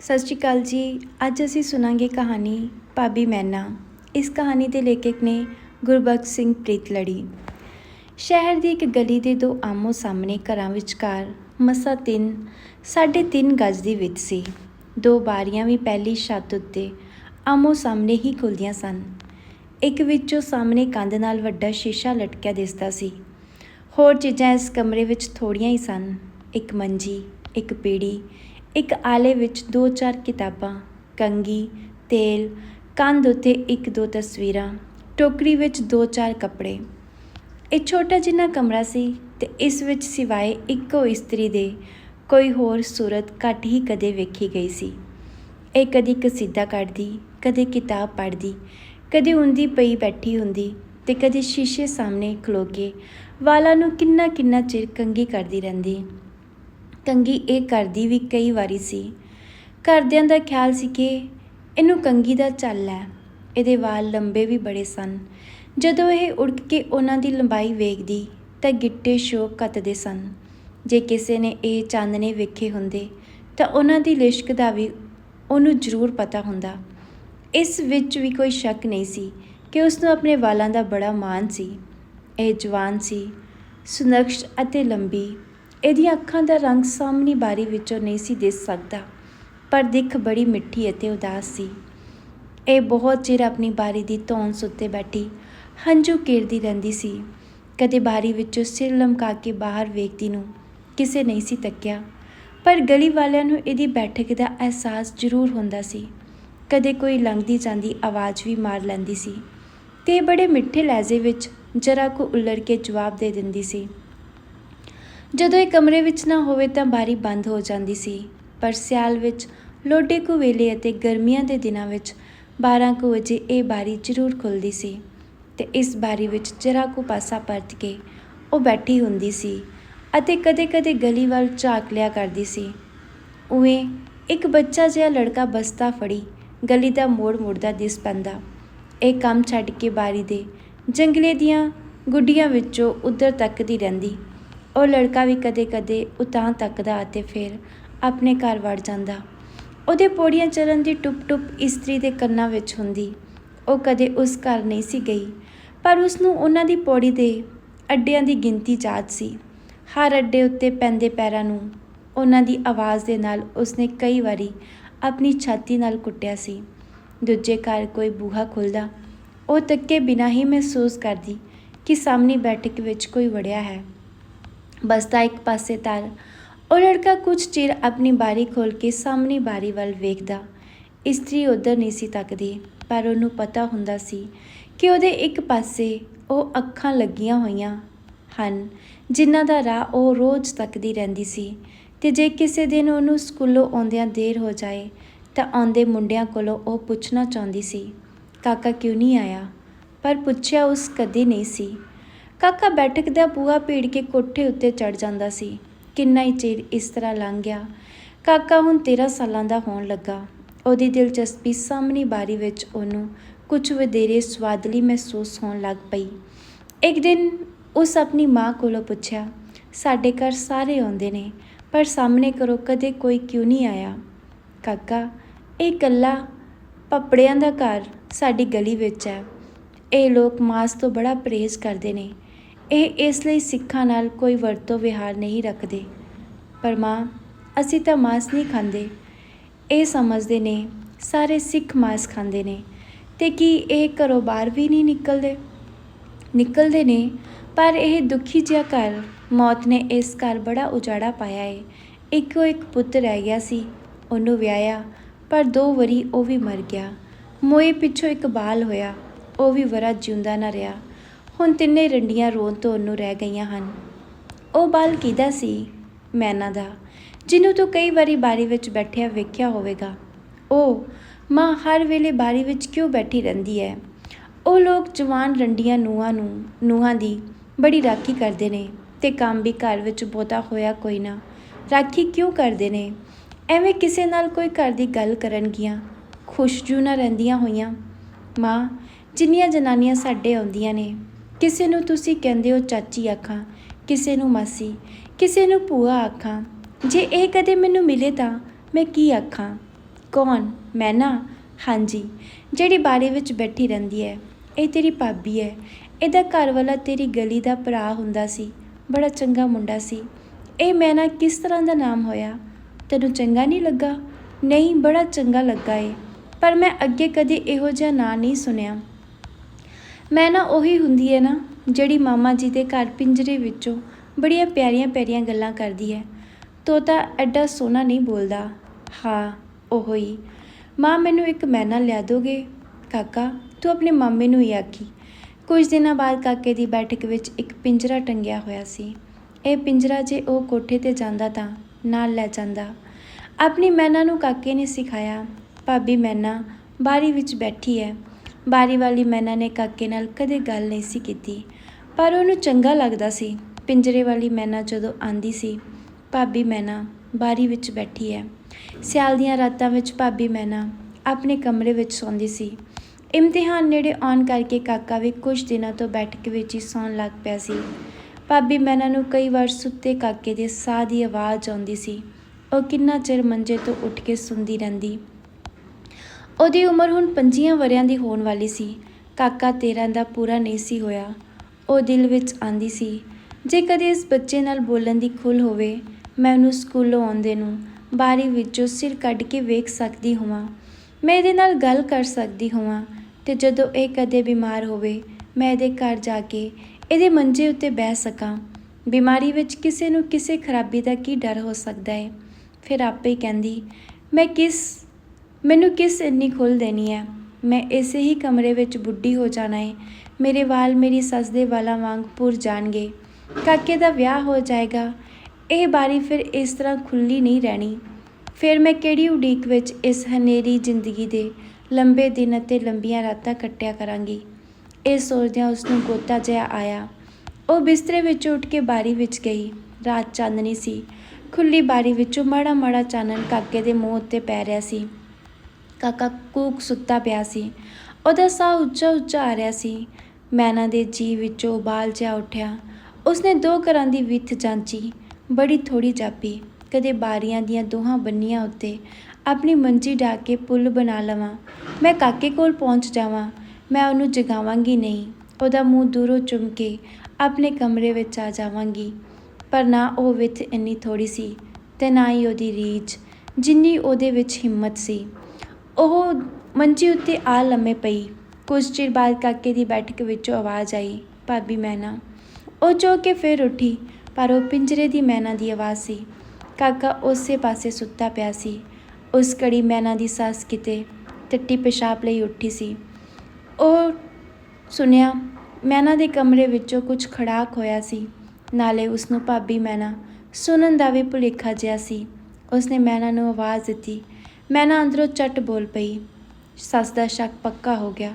ਸਤਿ ਸ਼੍ਰੀ ਅਕਾਲ ਜੀ। ਅੱਜ ਅਸੀਂ ਸੁਣਾਂਗੇ ਕਹਾਣੀ ਭਾਬੀ ਮੈਨਾ। ਇਸ ਕਹਾਣੀ ਦੇ ਲੇਖਕ ਨੇ ਗੁਰਬਖਸ਼ ਸਿੰਘ ਪ੍ਰੀਤਲੜੀ। ਸ਼ਹਿਰ ਦੀ ਇੱਕ ਗਲੀ ਦੇ ਦੋ ਆਮੋ ਸਾਹਮਣੇ ਘਰਾਂ ਵਿਚਕਾਰ ਮਸਾ ਤਿੰਨ, ਸਾਢੇ ਤਿੰਨ ਗਜ਼ ਦੀ ਵਿੱਥ ਸੀ। ਦੋ ਬਾਰੀਆਂ ਵੀ ਪਹਿਲੀ ਛੱਤ ਉੱਤੇ ਆਮੋ ਸਾਹਮਣੇ ਹੀ ਖੁੱਲਦੀਆਂ ਸਨ। ਇੱਕ ਵਿੱਚੋਂ ਸਾਹਮਣੇ ਕੰਧ ਨਾਲ ਵੱਡਾ ਸ਼ੀਸ਼ਾ ਲਟਕਿਆ ਦਿਸਦਾ ਸੀ। ਹੋਰ ਚੀਜ਼ਾਂ ਇਸ ਕਮਰੇ ਵਿੱਚ ਥੋੜੀਆਂ ਹੀ ਸਨ। ਇੱਕ ਮੰਜੀ, ਇੱਕ ਪੀੜੀ ਇੱਕ ਆਲੇ ਵਿੱਚ ਦੋ ਚਾਰ ਕਿਤਾਬਾਂ, ਕੰਘੀ, ਤੇਲ, ਕੰਧ ਉੱਤੇ ਇੱਕ ਦੋ ਤਸਵੀਰਾਂ, ਟੋਕਰੀ ਵਿੱਚ ਦੋ ਚਾਰ ਕੱਪੜੇ। ਇਹ ਛੋਟਾ ਜਿਹਾ ਕਮਰਾ ਸੀ ਤੇ ਇਸ ਵਿੱਚ ਸਿਵਾਏ ਇੱਕੋ ਇਸਤਰੀ ਦੇ ਕੋਈ ਹੋਰ ਸੂਰਤ ਘੱਟ ਹੀ ਕਦੇ ਵੇਖੀ ਗਈ ਸੀ। ਇਹ ਕਦੀ ਕਸੀਦਾ ਕੱਢਦੀ, ਕਦੇ ਕਿਤਾਬ ਪੜ੍ਹਦੀ, ਕਦੇ ਹੁੰਦੀ ਪਈ ਬੈਠੀ ਹੁੰਦੀ ਤੇ ਕਦੇ ਸ਼ੀਸ਼ੇ ਸਾਹਮਣੇ ਖਲੋ ਕੇ ਵਾਲਾਂ ਨੂੰ ਕਿੰਨਾ ਕਿੰਨਾ ਚਿਰ ਕੰਗੀ ਕਰਦੀ ਰਹਿੰਦੀ। ਕੰਗੀ ਇਹ ਕਰਦੀ ਵੀ ਕਈ ਵਾਰੀ ਸੀ। ਘਰਦਿਆਂ ਦਾ ਖਿਆਲ ਸੀ ਕਿ ਇਹਨੂੰ ਕੰਗੀ ਦਾ ਚੱਲ ਹੈ। ਇਹਦੇ ਵਾਲ ਲੰਬੇ ਵੀ ਬੜੇ ਸਨ। ਜਦੋਂ ਇਹ ਉੜ ਕੇ ਉਹਨਾਂ ਦੀ ਲੰਬਾਈ ਵੇਖਦੀ, ਤਾਂ ਗਿੱਟੇ ਸ਼ੋਕ ਕੱਤਦੇ ਸਨ। ਜੇ ਕਿਸੇ ਨੇ ਇਹ ਚਾਨਣੇ ਵੇਖੇ ਹੁੰਦੇ, ਤਾਂ ਉਹਨਾਂ ਦੀ ਲਿਸ਼ਕ ਦਾ ਵੀ ਉਹਨੂੰ ਜ਼ਰੂਰ ਪਤਾ ਹੁੰਦਾ। ਇਸ ਵਿੱਚ ਵੀ ਕੋਈ ਸ਼ੱਕ ਨਹੀਂ ਸੀ ਕਿ ਉਸ ਨੂੰ ਆਪਣੇ ਵਾਲਾਂ ਦਾ ਬੜਾ ਮਾਣ ਸੀ। ਇਹ ਜਵਾਨ ਸੀ, ਸੁਨਕਸ਼ ਅਤੇ ਲੰਬੀ। ਇਹਦੀਆਂ ਅੱਖਾਂ ਦਾ ਰੰਗ ਸਾਹਮਣੀ ਬਾਰੀ ਵਿੱਚੋਂ ਨਹੀਂ ਸੀ ਦਿਸ ਸਕਦਾ, ਪਰ ਦਿੱਖ ਬੜੀ ਮਿੱਠੀ ਅਤੇ ਉਦਾਸ ਸੀ। ਇਹ ਬਹੁਤ ਚਿਰ ਆਪਣੀ ਬਾਰੀ ਦੀ ਧੌਂਸ ਉੱਤੇ ਬੈਠੀ, ਹੰਝੂ ਕੀਰਦੀ ਰਹਿੰਦੀ ਸੀ। ਕਦੇ ਬਾਰੀ ਵਿੱਚੋਂ ਸਿਰ ਲਮਕਾ ਕੇ ਬਾਹਰ ਵੇਖਦੀ ਨੂੰ ਕਿਸੇ ਨਹੀਂ ਸੀ ਤੱਕਿਆ, ਪਰ ਗਲੀ ਵਾਲਿਆਂ ਨੂੰ ਇਹਦੀ ਬੈਠਕ ਦਾ ਅਹਿਸਾਸ ਜ਼ਰੂਰ ਹੁੰਦਾ ਸੀ। ਕਦੇ ਕੋਈ ਲੰਘਦੀ ਜਾਂਦੀ ਆਵਾਜ਼ ਵੀ ਮਾਰ ਲੈਂਦੀ ਸੀ ਤੇ ਇਹ ਬੜੇ ਮਿੱਠੇ ਲਹਿਜ਼ੇ ਵਿੱਚ ਜਰਾ ਕੁ ਉਲੜ ਕੇ ਜਵਾਬ ਦੇ ਦਿੰਦੀ ਸੀ। ਜਦੋਂ ਇਹ ਕਮਰੇ ਵਿੱਚ ਨਾ ਹੋਵੇ ਤਾਂ ਬਾਰੀ ਬੰਦ ਹੋ ਜਾਂਦੀ ਸੀ। ਪਰ ਸਿਆਲ ਵਿੱਚ ਲੋਡੇ ਕੁ ਵੇਲੇ ਅਤੇ ਗਰਮੀਆਂ ਦੇ ਦਿਨਾਂ ਵਿੱਚ 12 ਕੁ ਵਜੇ ਇਹ ਬਾਰੀ ਜ਼ਰੂਰ ਖੁੱਲਦੀ ਸੀ ਤੇ ਇਸ ਬਾਰੀ ਵਿੱਚ ਜਰਾ ਕੁ ਪਾਸਾ ਪਰਤ ਕੇ ਉਹ ਬੈਠੀ ਹੁੰਦੀ ਸੀ ਅਤੇ ਕਦੇ-ਕਦੇ ਗਲੀ ਵੱਲ ਝਾਕ ਲਿਆ ਕਰਦੀ ਸੀ। ਉਵੇਂ ਇੱਕ ਬੱਚਾ ਜਿਹਾ ਲੜਕਾ ਬਸਤਾ ਫੜੀ ਗਲੀ ਦਾ ਮੋੜ ਮੁੜਦਾ ਦਿਸ ਪੈਂਦਾ। ਇਹ ਕੰਮ ਛੱਡ ਕੇ ਬਾਰੀ ਦੇ ਜੰਗਲੇ ਦੀਆਂ ਗੁੱਡੀਆਂ ਵਿੱਚੋਂ ਉੱਧਰ ਤੱਕਦੀ ਰਹਿੰਦੀ। ਉਹ ਲੜਕਾ ਵੀ ਕਦੇ-ਕਦੇ ਉਤਾਂ ਤੱਕਦਾ ਅਤੇ ਫਿਰ ਆਪਣੇ ਘਰ ਵੜ ਜਾਂਦਾ। ਉਹਦੇ ਪੌੜੀਆਂ ਚੜਨ ਦੀ ਟੁੱਪ-ਟੁੱਪ ਇਸਤਰੀ ਦੇ ਕੰਨਾਂ ਵਿੱਚ ਹੁੰਦੀ। ਉਹ ਕਦੇ ਉਸ ਘਰ ਨਹੀਂ ਸੀ ਗਈ, ਪਰ ਉਸ ਨੂੰ ਉਹਨਾਂ ਦੀ ਪੌੜੀ ਦੇ ਅੱਡਿਆਂ ਦੀ ਗਿਣਤੀ ਯਾਦ ਸੀ। ਹਰ ਅੱਡੇ ਉੱਤੇ ਪੈਂਦੇ ਪੈਰਾਂ ਨੂੰ ਉਹਨਾਂ ਦੀ ਆਵਾਜ਼ ਦੇ ਨਾਲ ਉਸਨੇ ਕਈ ਵਾਰੀ ਆਪਣੀ ਛਾਤੀ ਨਾਲ ਕੁੱਟਿਆ ਸੀ। ਦੂਜੇ ਘਰ ਕੋਈ ਬੂਹਾ ਖੁੱਲਦਾ ਉਹ ਤੱਕੇ ਬਿਨਾਂ ਹੀ ਮਹਿਸੂਸ ਕਰਦੀ ਕਿ ਸਾਹਮਣੇ ਬੈਠਕ ਵਿੱਚ ਕੋਈ ਵੜਿਆ ਹੈ। ਬਸਦਾ ਇੱਕ ਪਾਸੇ ਤਰ ਉਹ ਲੜਕਾ ਕੁਝ ਚਿਰ ਆਪਣੀ ਬਾਰੀ ਖੋਲ ਕੇ ਸਾਹਮਣੇ ਬਾਰੀ ਵੱਲ ਵੇਖਦਾ ਇਸਤਰੀ ਉਧਰ ਨਹੀਂ ਸੀ ਤੱਕਦੀ ਪਰ ਉਹਨੂੰ ਪਤਾ ਹੁੰਦਾ ਸੀ ਕਿ ਉਹਦੇ ਇੱਕ ਪਾਸੇ ਉਹ ਅੱਖਾਂ ਲੱਗੀਆਂ ਹੋਈਆਂ ਹਨ ਜਿਨ੍ਹਾਂ ਦਾ ਰਾਹ ਉਹ ਰੋਜ਼ ਤੱਕਦੀ ਰਹਿੰਦੀ ਸੀ ਤੇ ਜੇ ਕਿਸੇ ਦਿਨ ਉਹਨੂੰ ਸਕੂਲੋਂ ਆਉਂਦਿਆਂ ਦੇਰ ਹੋ ਜਾਏ ਤਾਂ ਆਉਂਦੇ ਮੁੰਡਿਆਂ ਕੋਲੋਂ ਉਹ ਪੁੱਛਣਾ ਚਾਹੁੰਦੀ ਸੀ ਕਾਕਾ ਕਿਉਂ ਨਹੀਂ ਆਇਆ ਪਰ ਪੁੱਛਿਆ ਉਸ ਕਦੇ ਨਹੀਂ ਸੀ ਕਾਕਾ ਬੈਠਕ ਦਾ ਬੂਹਾ ਭੀੜ ਕੇ ਕੋਠੇ ਉੱਤੇ ਚੜ ਜਾਂਦਾ ਸੀ। ਕਿੰਨਾ ਹੀ ਚਿਰ ਇਸ ਤਰ੍ਹਾਂ ਲੰਘ ਗਿਆ। ਕਾਕਾ ਹੁਣ 13 ਸਾਲਾਂ ਦਾ ਹੋਣ ਲੱਗਾ। ਉਹਦੀ ਦਿਲਚਸਪੀ ਸਾਹਮਣੀ ਬਾਰੀ ਵਿੱਚ ਉਹਨੂੰ ਕੁਝ ਵਧੇਰੇ ਸਵਾਦਲੀ ਮਹਿਸੂਸ ਹੋਣ ਲੱਗ ਪਈ। ਇੱਕ ਦਿਨ ਉਸ ਆਪਣੀ ਮਾਂ ਕੋਲੋਂ ਪੁੱਛਿਆ, ਸਾਡੇ ਘਰ ਸਾਰੇ ਆਉਂਦੇ ਨੇ, ਪਰ ਸਾਹਮਣੇ ਕਰੋ ਕਦੇ ਕੋਈ ਕਿਉਂ ਨਹੀਂ ਆਇਆ? ਕਾਕਾ, ਇਹ ਇਕੱਲਾ ਪਪੜਿਆਂ ਦਾ ਘਰ ਸਾਡੀ ਗਲੀ ਵਿੱਚ ਹੈ। ਇਹ ਲੋਕ ਮਾਸ ਤੋਂ ਬੜਾ ਪਰਹੇਜ਼ ਕਰਦੇ ਨੇ। ਇਹ ਇਸ ਲਈ ਸਿੱਖਾਂ ਨਾਲ ਕੋਈ ਵਰਤੋਂ ਵਿਹਾਰ ਨਹੀਂ ਰੱਖਦੇ। ਪਰ ਮਾਂ, ਅਸੀਂ ਤਾਂ ਮਾਸ ਨਹੀਂ ਖਾਂਦੇ। ਇਹ ਸਮਝਦੇ ਨੇ, ਸਾਰੇ ਸਿੱਖ ਮਾਸ ਖਾਂਦੇ ਨੇ। ਤੇ ਕੀ ਇਹ ਘਰੋਂ ਬਾਹਰ ਵੀ ਨਹੀਂ ਨਿਕਲਦੇ? ਨਿਕਲਦੇ ਨੇ, ਪਰ ਇਹ ਦੁਖੀ ਜਿਹਾ ਘਰ, ਮੌਤ ਨੇ ਇਸ ਘਰ ਬੜਾ ਉਜਾੜਾ ਪਾਇਆ ਏ। ਇੱਕੋ ਇੱਕ ਪੁੱਤ ਰਹਿ ਗਿਆ ਸੀ, ਉਹਨੂੰ ਵਿਆਹਿਆ, ਪਰ ਦੋ ਵਾਰੀ ਉਹ ਵੀ ਮਰ ਗਿਆ। ਮੋਏ ਪਿੱਛੋਂ ਇੱਕ ਬਾਲ ਹੋਇਆ, ਉਹ ਵੀ ਵਰਾ ਜਿਉਂਦਾ ਨਾ ਰਿਹਾ। ਹੁਣ ਤਿੰਨੇ ਰੰਡੀਆਂ ਰੋਣ ਤੋਂ ਉਹਨੂੰ ਰਹਿ ਗਈਆਂ ਹਨ। ਉਹ ਬਾਲ ਕਿਹਦਾ ਸੀ? ਮੈਨਾ ਦਾ। ਜਿਹਨੂੰ ਤੂੰ ਕਈ ਵਾਰੀ ਬਾਰੀ ਵਿੱਚ ਬੈਠਿਆ ਵੇਖਿਆ ਹੋਵੇਗਾ। ਉਹ ਮਾਂ ਹਰ ਵੇਲੇ ਬਾਰੀ ਵਿੱਚ ਕਿਉਂ ਬੈਠੀ ਰਹਿੰਦੀ ਹੈ ਉਹ ਲੋਕ ਜਵਾਨ ਰੰਡੀਆਂ ਨੂਹਾਂ ਨੂੰ, ਨੂਹਾਂ ਦੀ ਬੜੀ ਰਾਖੀ ਕਰਦੇ ਨੇ ਤੇ ਕੰਮ ਵੀ ਘਰ ਵਿੱਚ ਬਹੁਤਾ ਹੋਇਆ ਕੋਈ ਨਾ। ਰਾਖੀ ਕਿਉਂ ਕਰਦੇ ਨੇ? ਐਵੇਂ ਕਿਸੇ ਨਾਲ ਕੋਈ ਘਰ ਦੀ ਗੱਲ ਕਰਨਗੀਆਂ ਖੁਸ਼ਜੂ ਨਾ ਰਹਿੰਦੀਆਂ ਹੋਈਆਂ। ਮਾਂ, ਜਿੰਨੀਆਂ ਜਨਾਨੀਆਂ ਸਾਡੇ ਆਉਂਦੀਆਂ ਨੇ ਕਿਸੇ ਨੂੰ ਤੁਸੀਂ ਕਹਿੰਦੇ ਹੋ, ਚਾਚੀ ਆਖਾਂ, ਕਿਸੇ ਨੂੰ ਮਾਸੀ, ਕਿਸੇ ਨੂੰ ਭੂਆ ਆਖਾਂ, ਜੇ ਇਹ ਕਦੇ ਮੈਨੂੰ ਮਿਲੇ ਤਾਂ ਮੈਂ ਕੀ ਆਖਾਂ? ਕੌਣ? ਮੈਂ ਨਾ? ਹਾਂਜੀ। ਜਿਹੜੀ ਬਾਰੀ ਵਿੱਚ ਬੈਠੀ ਰਹਿੰਦੀ ਹੈ, ਇਹ ਤੇਰੀ ਭਾਬੀ ਹੈ। ਇਹਦਾ ਘਰ ਵਾਲਾ ਤੇਰੀ ਗਲੀ ਦਾ ਭਰਾ ਹੁੰਦਾ ਸੀ, ਬੜਾ ਚੰਗਾ ਮੁੰਡਾ ਸੀ। ਇਹ ਮੈਂ ਨਾ ਕਿਸ ਤਰ੍ਹਾਂ ਦਾ ਨਾਮ ਹੋਇਆ? ਤੈਨੂੰ ਚੰਗਾ ਨਹੀਂ ਲੱਗਾ? ਨਹੀਂ, ਬੜਾ ਚੰਗਾ ਲੱਗਾ ਏ ਪਰ ਮੈਂ ਅੱਗੇ ਕਦੇ ਇਹੋ ਜਿਹਾ ਨਾਂ ਨਹੀਂ ਸੁਣਿਆ। ਮੈਂ ਨਾ ਉਹੀ ਹੁੰਦੀ ਹੈ ਨਾ, ਜਿਹੜੀ ਮਾਮਾ ਜੀ ਦੇ ਘਰ ਪਿੰਜਰੇ ਵਿੱਚੋਂ ਬੜੀਆਂ ਪਿਆਰੀਆਂ ਪਿਆਰੀਆਂ ਗੱਲਾਂ ਕਰਦੀ ਹੈ। ਤੋਤਾ ਐਡਾ ਸੋਹਣਾ ਨਹੀਂ ਬੋਲਦਾ। ਹਾਂ, ਉਹੋ। ਹੀ ਮਾਂ, ਮੈਨੂੰ ਇੱਕ ਮੈਨਾ ਲਿਆ ਦੋਗੇ? ਕਾਕਾ, ਤੂੰ ਆਪਣੇ ਮਾਮੇ ਨੂੰ ਹੀ ਆਖੀ। ਕੁਝ ਦਿਨਾਂ ਬਾਅਦ ਕਾਕੇ ਦੀ ਬੈਠਕ ਵਿੱਚ ਇੱਕ ਪਿੰਜਰਾ ਟੰਗਿਆ ਹੋਇਆ ਸੀ। ਇਹ ਪਿੰਜਰਾ ਜੇ ਉਹ ਕੋਠੇ ਤੇ ਜਾਂਦਾ ਤਾਂ ਨਾਲ ਲੈ ਜਾਂਦਾ। ਆਪਣੀ ਮੈਨਾ ਨੂੰ ਕਾਕੇ ਨੇ ਸਿਖਾਇਆ, ਭਾਬੀ ਮੈਨਾ, ਬਾਰੀ ਵਿੱਚ ਬੈਠੀ ਹੈ। ਬਾਰੀ ਵਾਲੀ ਮੈਨਾ ਨੇ ਕਾਕੇ ਨਾਲ ਕਦੇ ਗੱਲ ਨਹੀਂ ਸੀ ਕੀਤੀ, ਪਰ ਉਹਨੂੰ ਚੰਗਾ ਲੱਗਦਾ ਸੀ। ਪਿੰਜਰੇ ਵਾਲੀ ਮੈਨਾ ਜਦੋਂ ਆਂਦੀ ਸੀ, ਭਾਬੀ ਮੈਨਾ, ਬਾਰੀ ਵਿੱਚ ਬੈਠੀ ਹੈ ਸਿਆਲ ਦੀਆਂ ਰਾਤਾਂ ਵਿੱਚ ਭਾਬੀ ਮੈਨਾ ਆਪਣੇ ਕਮਰੇ ਵਿੱਚ ਸੌਂਦੀ ਸੀ। ਇਮਤਿਹਾਨ ਨੇੜੇ ਆਉਣ ਕਰਕੇ ਕਾਕਾ ਵੀ ਕੁਝ ਦਿਨਾਂ ਤੋਂ ਬੈਠਕ ਵਿੱਚ ਹੀ ਸੌਣ ਲੱਗ ਪਿਆ ਸੀ। ਭਾਬੀ ਮੈਨਾ ਨੂੰ ਕਈ ਵਾਰ ਸੁੱਤੇ ਕਾਕੇ ਦੇ ਸਾਹ ਦੀ ਆਵਾਜ਼ ਆਉਂਦੀ ਸੀ। ਉਹ ਕਿੰਨਾ ਚਿਰ ਮੰਜੇ ਤੋਂ ਉੱਠ ਕੇ ਸੁਣਦੀ ਰਹਿੰਦੀ ਉਹਦੀ ਉਮਰ ਹੁਣ 25 ਵਰਿਆਂ ਦੀ ਹੋਣ ਵਾਲੀ ਸੀ। ਕਾਕਾ 13 ਦਾ ਪੂਰਾ ਨਹੀਂ ਸੀ ਹੋਇਆ। ਉਹ ਦਿਲ ਵਿੱਚ ਆਂਦੀ ਸੀ, ਜੇ ਕਦੇ ਇਸ ਬੱਚੇ ਨਾਲ ਬੋਲਣ ਦੀ ਖੁੱਲ੍ਹ ਹੋਵੇ, ਮੈਂ ਉਹਨੂੰ ਸਕੂਲੋਂ ਆਉਂਦੇ ਨੂੰ ਬਾਰੀ ਵਿੱਚੋਂ ਸਿਰ ਕੱਢ ਕੇ ਵੇਖ ਸਕਦੀ ਹੋਵਾਂ। ਮੈਂ ਇਹਦੇ ਨਾਲ ਗੱਲ ਕਰ ਸਕਦੀ ਹੋਵਾਂ ਤੇ ਜਦੋਂ ਇਹ ਕਦੇ ਬਿਮਾਰ ਹੋਵੇ, ਮੈਂ ਇਹਦੇ ਘਰ ਜਾ ਕੇ ਇਹਦੇ ਮੰਜੇ ਉੱਤੇ ਬਹਿ ਸਕਾਂ। ਬਿਮਾਰੀ ਵਿੱਚ ਕਿਸੇ ਨੂੰ ਕਿਸੇ ਖਰਾਬੀ ਦਾ ਕੀ ਡਰ ਹੋ ਸਕਦਾ ਹੈ? ਫਿਰ ਆਪੇ ਕਹਿੰਦੀ, ਮੈਂ ਕਿਸ ਮੈਨੂੰ ਕਿਸ ਇੰਨੀ ਖੁੱਲ੍ਹ ਦੇਣੀ ਹੈ ਮੈਂ ਇਸੇ ਹੀ ਕਮਰੇ ਵਿੱਚ ਬੁੱਢੀ ਹੋ ਜਾਣਾ ਏ। ਮੇਰੇ ਵਾਲ ਮੇਰੀ ਸੱਸ ਦੇ ਵਾਲਾਂ ਵਾਂਗ ਪੁਰ ਜਾਣਗੇ। ਕਾਕੇ ਦਾ ਵਿਆਹ ਹੋ ਜਾਏਗਾ। ਇਹ ਬਾਰੀ ਫਿਰ ਇਸ ਤਰ੍ਹਾਂ ਖੁੱਲੀ ਨਹੀਂ ਰਹਿਣੀ। ਫਿਰ ਮੈਂ ਕਿਹੜੀ ਉਡੀਕ ਵਿੱਚ ਇਸ ਹਨੇਰੀ ਜ਼ਿੰਦਗੀ ਦੇ ਲੰਬੇ ਦਿਨ ਅਤੇ ਲੰਬੀਆਂ ਰਾਤਾਂ ਕੱਟਿਆ ਕਰਾਂਗੀ? ਇਹ ਸੋਚਦਿਆਂ ਉਸ ਨੂੰ ਗੋਤਾ ਜਿਹਾ ਆਇਆ। ਉਹ ਬਿਸਤਰੇ ਵਿੱਚ ਉੱਠ ਕੇ ਬਾਰੀ ਵਿੱਚ ਗਈ। ਰਾਤ ਚਾਨਣੀ ਸੀ। ਖੁੱਲੀ ਬਾਰੀ ਵਿੱਚੋਂ ਮਾੜਾ ਮਾੜਾ ਚਾਨਣ ਕਾਕੇ ਦੇ ਮੂੰਹ ਉੱਤੇ ਪੈ ਰਿਹਾ ਸੀ। ਕਾਕਾ ਕੂਕ ਸੁੱਤਾ ਪਿਆ ਸੀ। ਉਹਦਾ ਸਾਹ ਉੱਚਾ ਉੱਚਾ ਆ ਰਿਹਾ ਸੀ। ਮੈਨਾ ਦੇ ਜੀ ਵਿੱਚੋਂ ਉਬਾਲ ਜਿਹਾ ਉੱਠਿਆ। ਉਸਨੇ ਦੋ ਘਰਾਂ ਦੀ ਵਿੱਥ ਜਾਂਚੀ। ਬੜੀ ਥੋੜੀ ਜਾਪੀ। ਕਦੇ ਬਾਰੀਆਂ ਦੀਆਂ ਦੋਹਾਂ ਬੰਨੀਆਂ ਉੱਤੇ ਆਪਣੀ ਮੰਜੀ ਢਾ ਕੇ ਪੁੱਲ ਬਣਾ ਲਵਾਂ। ਮੈਂ ਕਾਕੇ ਕੋਲ ਪਹੁੰਚ ਜਾਵਾਂ। ਮੈਂ ਉਹਨੂੰ ਜਗਾਵਾਂਗੀ ਨਹੀਂ। ਉਹਦਾ ਮੂੰਹ ਦੂਰੋਂ ਚੁੰਮ ਕੇ ਆਪਣੇ ਕਮਰੇ ਵਿੱਚ ਆ ਜਾਵਾਂਗੀ। ਪਰ ਨਾ ਉਹ ਵਿੱਥ ਇੰਨੀ ਥੋੜੀ ਸੀ ਤੇ ਨਾ ਹੀ ਉਹਦੀ ਰੀਝ, ਜਿੰਨੀ ਉਹਦੇ ਵਿੱਚ ਹਿੰਮਤ ਸੀ। ਉਹ ਮੰਜੀ ਉੱਤੇ ਆ ਲੰਮੇ ਪਈ। ਕੁਝ ਚਿਰ ਬਾਅਦ ਕਾਕੇ ਦੀ ਬੈਠਕ ਵਿੱਚੋਂ ਆਵਾਜ਼ ਆਈ, ਭਾਬੀ ਮੈਨਾ ਉਹ ਚੋ ਕੇ ਫਿਰ ਉੱਠੀ, ਪਰ ਉਹ ਪਿੰਜਰੇ ਦੀ ਮੈਨਾ ਦੀ ਆਵਾਜ਼ ਸੀ। ਕਾਕਾ ਉਸੇ ਪਾਸੇ ਸੁੱਤਾ ਪਿਆ ਸੀ। ਉਸ ਘੜੀ ਮੈਨਾ ਦੀ ਸੱਸ ਕਿਤੇ ਟੱਟੀ ਪਿਸ਼ਾਬ ਲਈ ਉੱਠੀ ਸੀ। ਉਹ ਸੁਣਿਆ ਮੈਨਾ ਦੇ ਕਮਰੇ ਵਿੱਚੋਂ ਕੁਝ ਖੜਾਕ ਹੋਇਆ ਸੀ। ਨਾਲੇ ਉਸ ਨੂੰ ਭਾਬੀ ਮੈਨਾ ਸੁਣਨ ਦਾ ਵੀ ਭੁਲੇਖਾ ਜਿਹਾ ਸੀ। ਉਸਨੇ ਮੈਨਾ ਨੂੰ ਆਵਾਜ਼ ਦਿੱਤੀ ਮੈਂ ਨਾ ਅੰਦਰੋਂ ਚੱਟ ਬੋਲ ਪਈ, ਸੱਸ ਦਾ ਸ਼ੱਕ ਪੱਕਾ ਹੋ ਗਿਆ।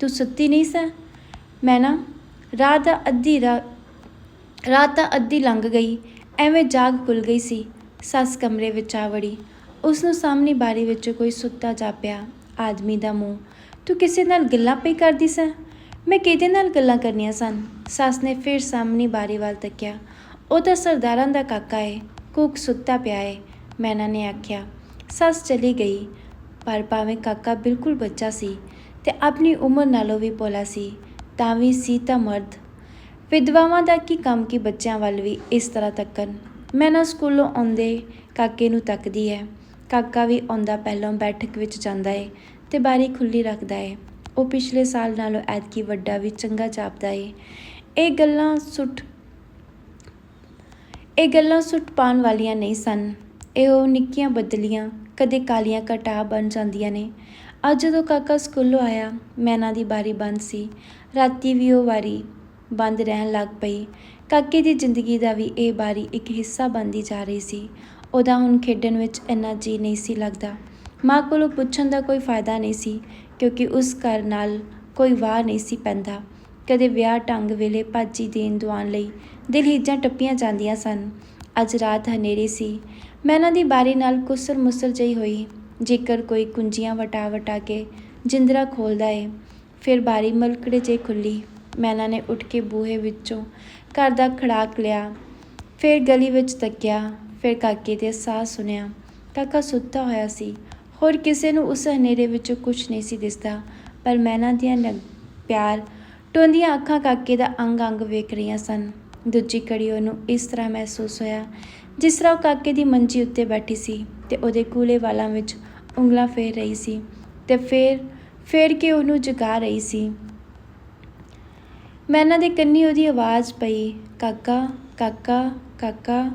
ਤੂੰ ਸੁੱਤੀ ਨਹੀਂ ਸੈਂ? ਮੈਨਾ ਰਾਤ ਦਾ ਅੱਧੀ ਰਾਤ ਦਾ ਅੱਧੀ ਲੰਘ ਗਈ, ਐਵੇਂ ਜਾਗ ਖੁੱਲ ਗਈ ਸੀ, ਸੱਸ ਕਮਰੇ ਵਿੱਚ ਆ ਵੜੀ। ਉਸ ਨੂੰ ਸਾਹਮਣੇ ਬਾਰੀ ਵਿੱਚ ਕੋਈ ਸੁੱਤਾ ਜਾਪਿਆ ਆਦਮੀ ਦਾ ਮੂੰਹ। ਤੂੰ ਕਿਸੇ ਨਾਲ ਗੱਲਾਂ ਪਈ ਕਰਦੀ ਸੈਂ? ਮੈਂ ਕਿਹਦੇ ਨਾਲ ਗੱਲਾਂ ਕਰਨੀਆਂ ਸਨ? ਸੱਸ ਨੇ ਫਿਰ ਸਾਹਮਣੀ ਬਾਰੀ ਵੱਲ ਤੱਕਿਆ। ਉਹ ਤਾਂ ਸਰਦਾਰਾਂ ਦਾ ਕਾਕਾ ਏ, ਕੁੱਕ ਸੁੱਤਾ ਪਿਆ ਏ ਮੈਨਾ ਨੇ ਆਖਿਆ। ਸੱਸ ਚਲੀ ਗਈ। ਪਰ ਭਾਵੇਂ ਕਾਕਾ ਬਿਲਕੁਲ ਬੱਚਾ ਸੀ ਤੇ ਆਪਣੀ ਉਮਰ ਨਾਲੋਂ ਵੀ ਭੋਲਾ ਸੀ, ਤਾਂ ਵੀ ਸੀ ਤਾਂ ਮਰਦ। ਵਿਧਵਾਵਾਂ ਦਾ ਕੀ ਕੰਮ ਕੀ ਬੱਚਿਆਂ ਵੱਲ ਵੀ ਇਸ ਤਰ੍ਹਾਂ ਤੱਕਣ। ਮੈਂ ਨਾ ਸਕੂਲੋਂ ਆਉਂਦੇ ਕਾਕੇ ਨੂੰ ਤੱਕਦੀ ਹੈ ਕਾਕਾ ਵੀ ਆਉਂਦਾ ਪਹਿਲਾਂ ਬੈਠਕ ਵਿੱਚ ਜਾਂਦਾ ਏ ਤੇ ਬਾਰੀ ਖੁੱਲੀ ਰੱਖਦਾ ਏ। ਉਹ ਪਿਛਲੇ ਸਾਲ ਨਾਲੋਂ ਐਤਕੀ ਵੱਡਾ ਵੀ ਚੰਗਾ ਜਾਪਦਾ ਏ। ਇਹ ਗੱਲਾਂ ਸੁੱਟ, ਇਹ ਗੱਲਾਂ ਸੁੱਟ ਪਾਉਣ ਵਾਲੀਆਂ ਨਹੀਂ ਸਨ। ਇਹ ਨਿੱਕੀਆਂ ਬਦਲੀਆਂ ਕਦੇ ਕਾਲੀਆਂ ਘਟਾ ਬਣ ਜਾਂਦੀਆਂ ਨੇ। ਅੱਜ ਜਦੋਂ ਕਾਕਾ ਸਕੂਲੋਂ ਆਇਆ ਮੈਨਾ ਦੀ ਬਾਰੀ ਬੰਦ ਸੀ। ਰਾਤੀ ਵੀ ਉਹ ਵਾਰੀ ਬੰਦ ਰਹਿਣ ਲੱਗ ਪਈ। ਕਾਕੇ ਦੀ ਜ਼ਿੰਦਗੀ ਦਾ ਵੀ ਇਹ ਬਾਰੀ ਇੱਕ ਹਿੱਸਾ ਬਣਦੀ ਜਾ ਰਹੀ ਸੀ। ਉਹਦਾ ਹੁਣ ਖੇਡਣ ਵਿੱਚ ਇੰਨਾ ਜੀ ਨਹੀਂ ਸੀ ਲੱਗਦਾ। ਮਾਂ ਕੋਲੋਂ ਪੁੱਛਣ ਦਾ ਕੋਈ ਫਾਇਦਾ ਨਹੀਂ ਸੀ, ਕਿਉਂਕਿ ਉਸ ਘਰ ਨਾਲ ਕੋਈ ਵਾਹ ਨਹੀਂ ਸੀ ਪੈਂਦਾ। ਕਦੇ ਵਿਆਹ ਢੰਗ ਵੇਲੇ ਭਾਜੀ ਦੇਣ ਦੁਆਨ ਲਈ ਦਿਲ ਹੀਜਾਂ ਟੱਪੀਆਂ ਜਾਂਦੀਆਂ ਸਨ। ਅੱਜ ਰਾਤ ਹਨੇਰੀ ਸੀ। ਮੈਨਾਂ ਦੀ ਬਾਰੀ ਨਾਲ ਕੁਸਰ ਮੁਸਰ ਜਈ ਹੋਈ। ਜੇਕਰ ਕੋਈ ਕੁੰਜੀਆਂ ਵਟਾ ਵਟਾ ਕੇ ਜਿੰਦਰਾ ਖੋਲਦਾ ਏ, ਫਿਰ ਬਾਰੀ ਮਲਕੜੇ ਜੇ ਖੁੱਲੀ। ਮੈਨਾ ਨੇ ਉੱਠ ਕੇ ਬੂਹੇ ਵਿੱਚੋਂ ਘਰ ਦਾ ਖੜਾਕ ਲਿਆ। ਫਿਰ ਗਲੀ ਵਿੱਚ ਤੱਕਿਆ। ਫਿਰ ਕਾਕੇ ਦੇ ਸਾਹ ਸੁਣਿਆ। ਕਾਕਾ ਸੁੱਤਾ ਹੋਇਆ ਸੀ। ਹੋਰ ਕਿਸੇ ਨੂੰ ਉਸ ਹਨੇਰੇ ਵਿੱਚੋਂ ਕੁਝ ਨਹੀਂ ਸੀ ਦਿਸਦਾ। ਪਰ ਮੈਨਾ ਦੀਆਂ ਪਿਆਰ ਟੋਂਦੀਆਂ ਅੱਖਾਂ ਕਾਕੇ ਦਾ ਅੰਗ ਅੰਗ ਵੇਖ ਰਹੀਆਂ ਸਨ। ਦੂਜੀ ਕੜੀ ਉਹਨੂੰ ਇਸ ਤਰ੍ਹਾਂ ਮਹਿਸੂਸ ਹੋਇਆ ਜਿਸ ਤਰ੍ਹਾਂ ਉਹ ਕਾਕੇ ਦੀ ਮੰਜੀ ਉੱਤੇ ਬੈਠੀ ਸੀ ਤੇ ਉਹਦੇ ਕੂਲੇ ਵਾਲਾਂ ਵਿੱਚ ਉਂਗਲਾਂ ਫੇਰ ਰਹੀ ਸੀ ਤੇ ਫੇਰ ਫੇਰ ਕੇ ਉਹਨੂੰ ਜਗਾ ਰਹੀ ਸੀ। ਮੈਨਾ ਦੇ ਕੰਨੀ ਉਹਦੀ ਆਵਾਜ਼ ਪਈ, ਕਾਕਾ ਕਾਕਾ ਕਾਕਾ।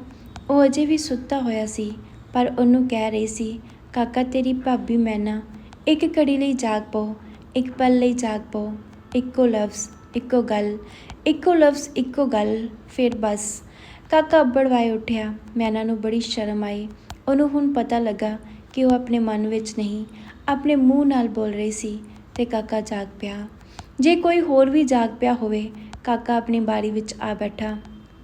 ਉਹ ਅਜੇ ਵੀ ਸੁੱਤਾ ਹੋਇਆ ਸੀ, ਪਰ ਉਹਨੂੰ ਕਹਿ ਰਹੀ ਸੀ, ਕਾਕਾ, ਤੇਰੀ ਭਾਬੀ ਮੈਨਾ, ਇੱਕ ਘੜੀ ਲਈ ਜਾਗ ਪਓ, ਇੱਕ ਪਲ ਲਈ ਜਾਗ ਪਓ, ਇੱਕੋ ਲਫ਼ਜ਼, ਇੱਕੋ ਗੱਲ, ਇੱਕੋ ਲਫ਼ਜ਼, ਇੱਕੋ ਗੱਲ, ਫਿਰ ਬਸ। ਕਾਕਾ ਅੱਬੜਵਾਏ ਉੱਠਿਆ। ਮੈਨਾ ਨੂੰ ਬੜੀ ਸ਼ਰਮ ਆਈ। ਉਹਨੂੰ ਹੁਣ ਪਤਾ ਲੱਗਾ ਕਿ ਉਹ ਆਪਣੇ ਮਨ ਵਿੱਚ ਨਹੀਂ, ਆਪਣੇ ਮੂੰਹ ਨਾਲ ਬੋਲ ਰਹੀ ਸੀ ਤੇ ਕਾਕਾ ਜਾਗ ਪਿਆ। ਜੇ ਕੋਈ ਹੋਰ ਵੀ ਜਾਗ ਪਿਆ ਹੋਵੇ, ਕਾਕਾ ਆਪਣੀ ਬਾਰੀ ਵਿੱਚ ਆ ਬੈਠਾ।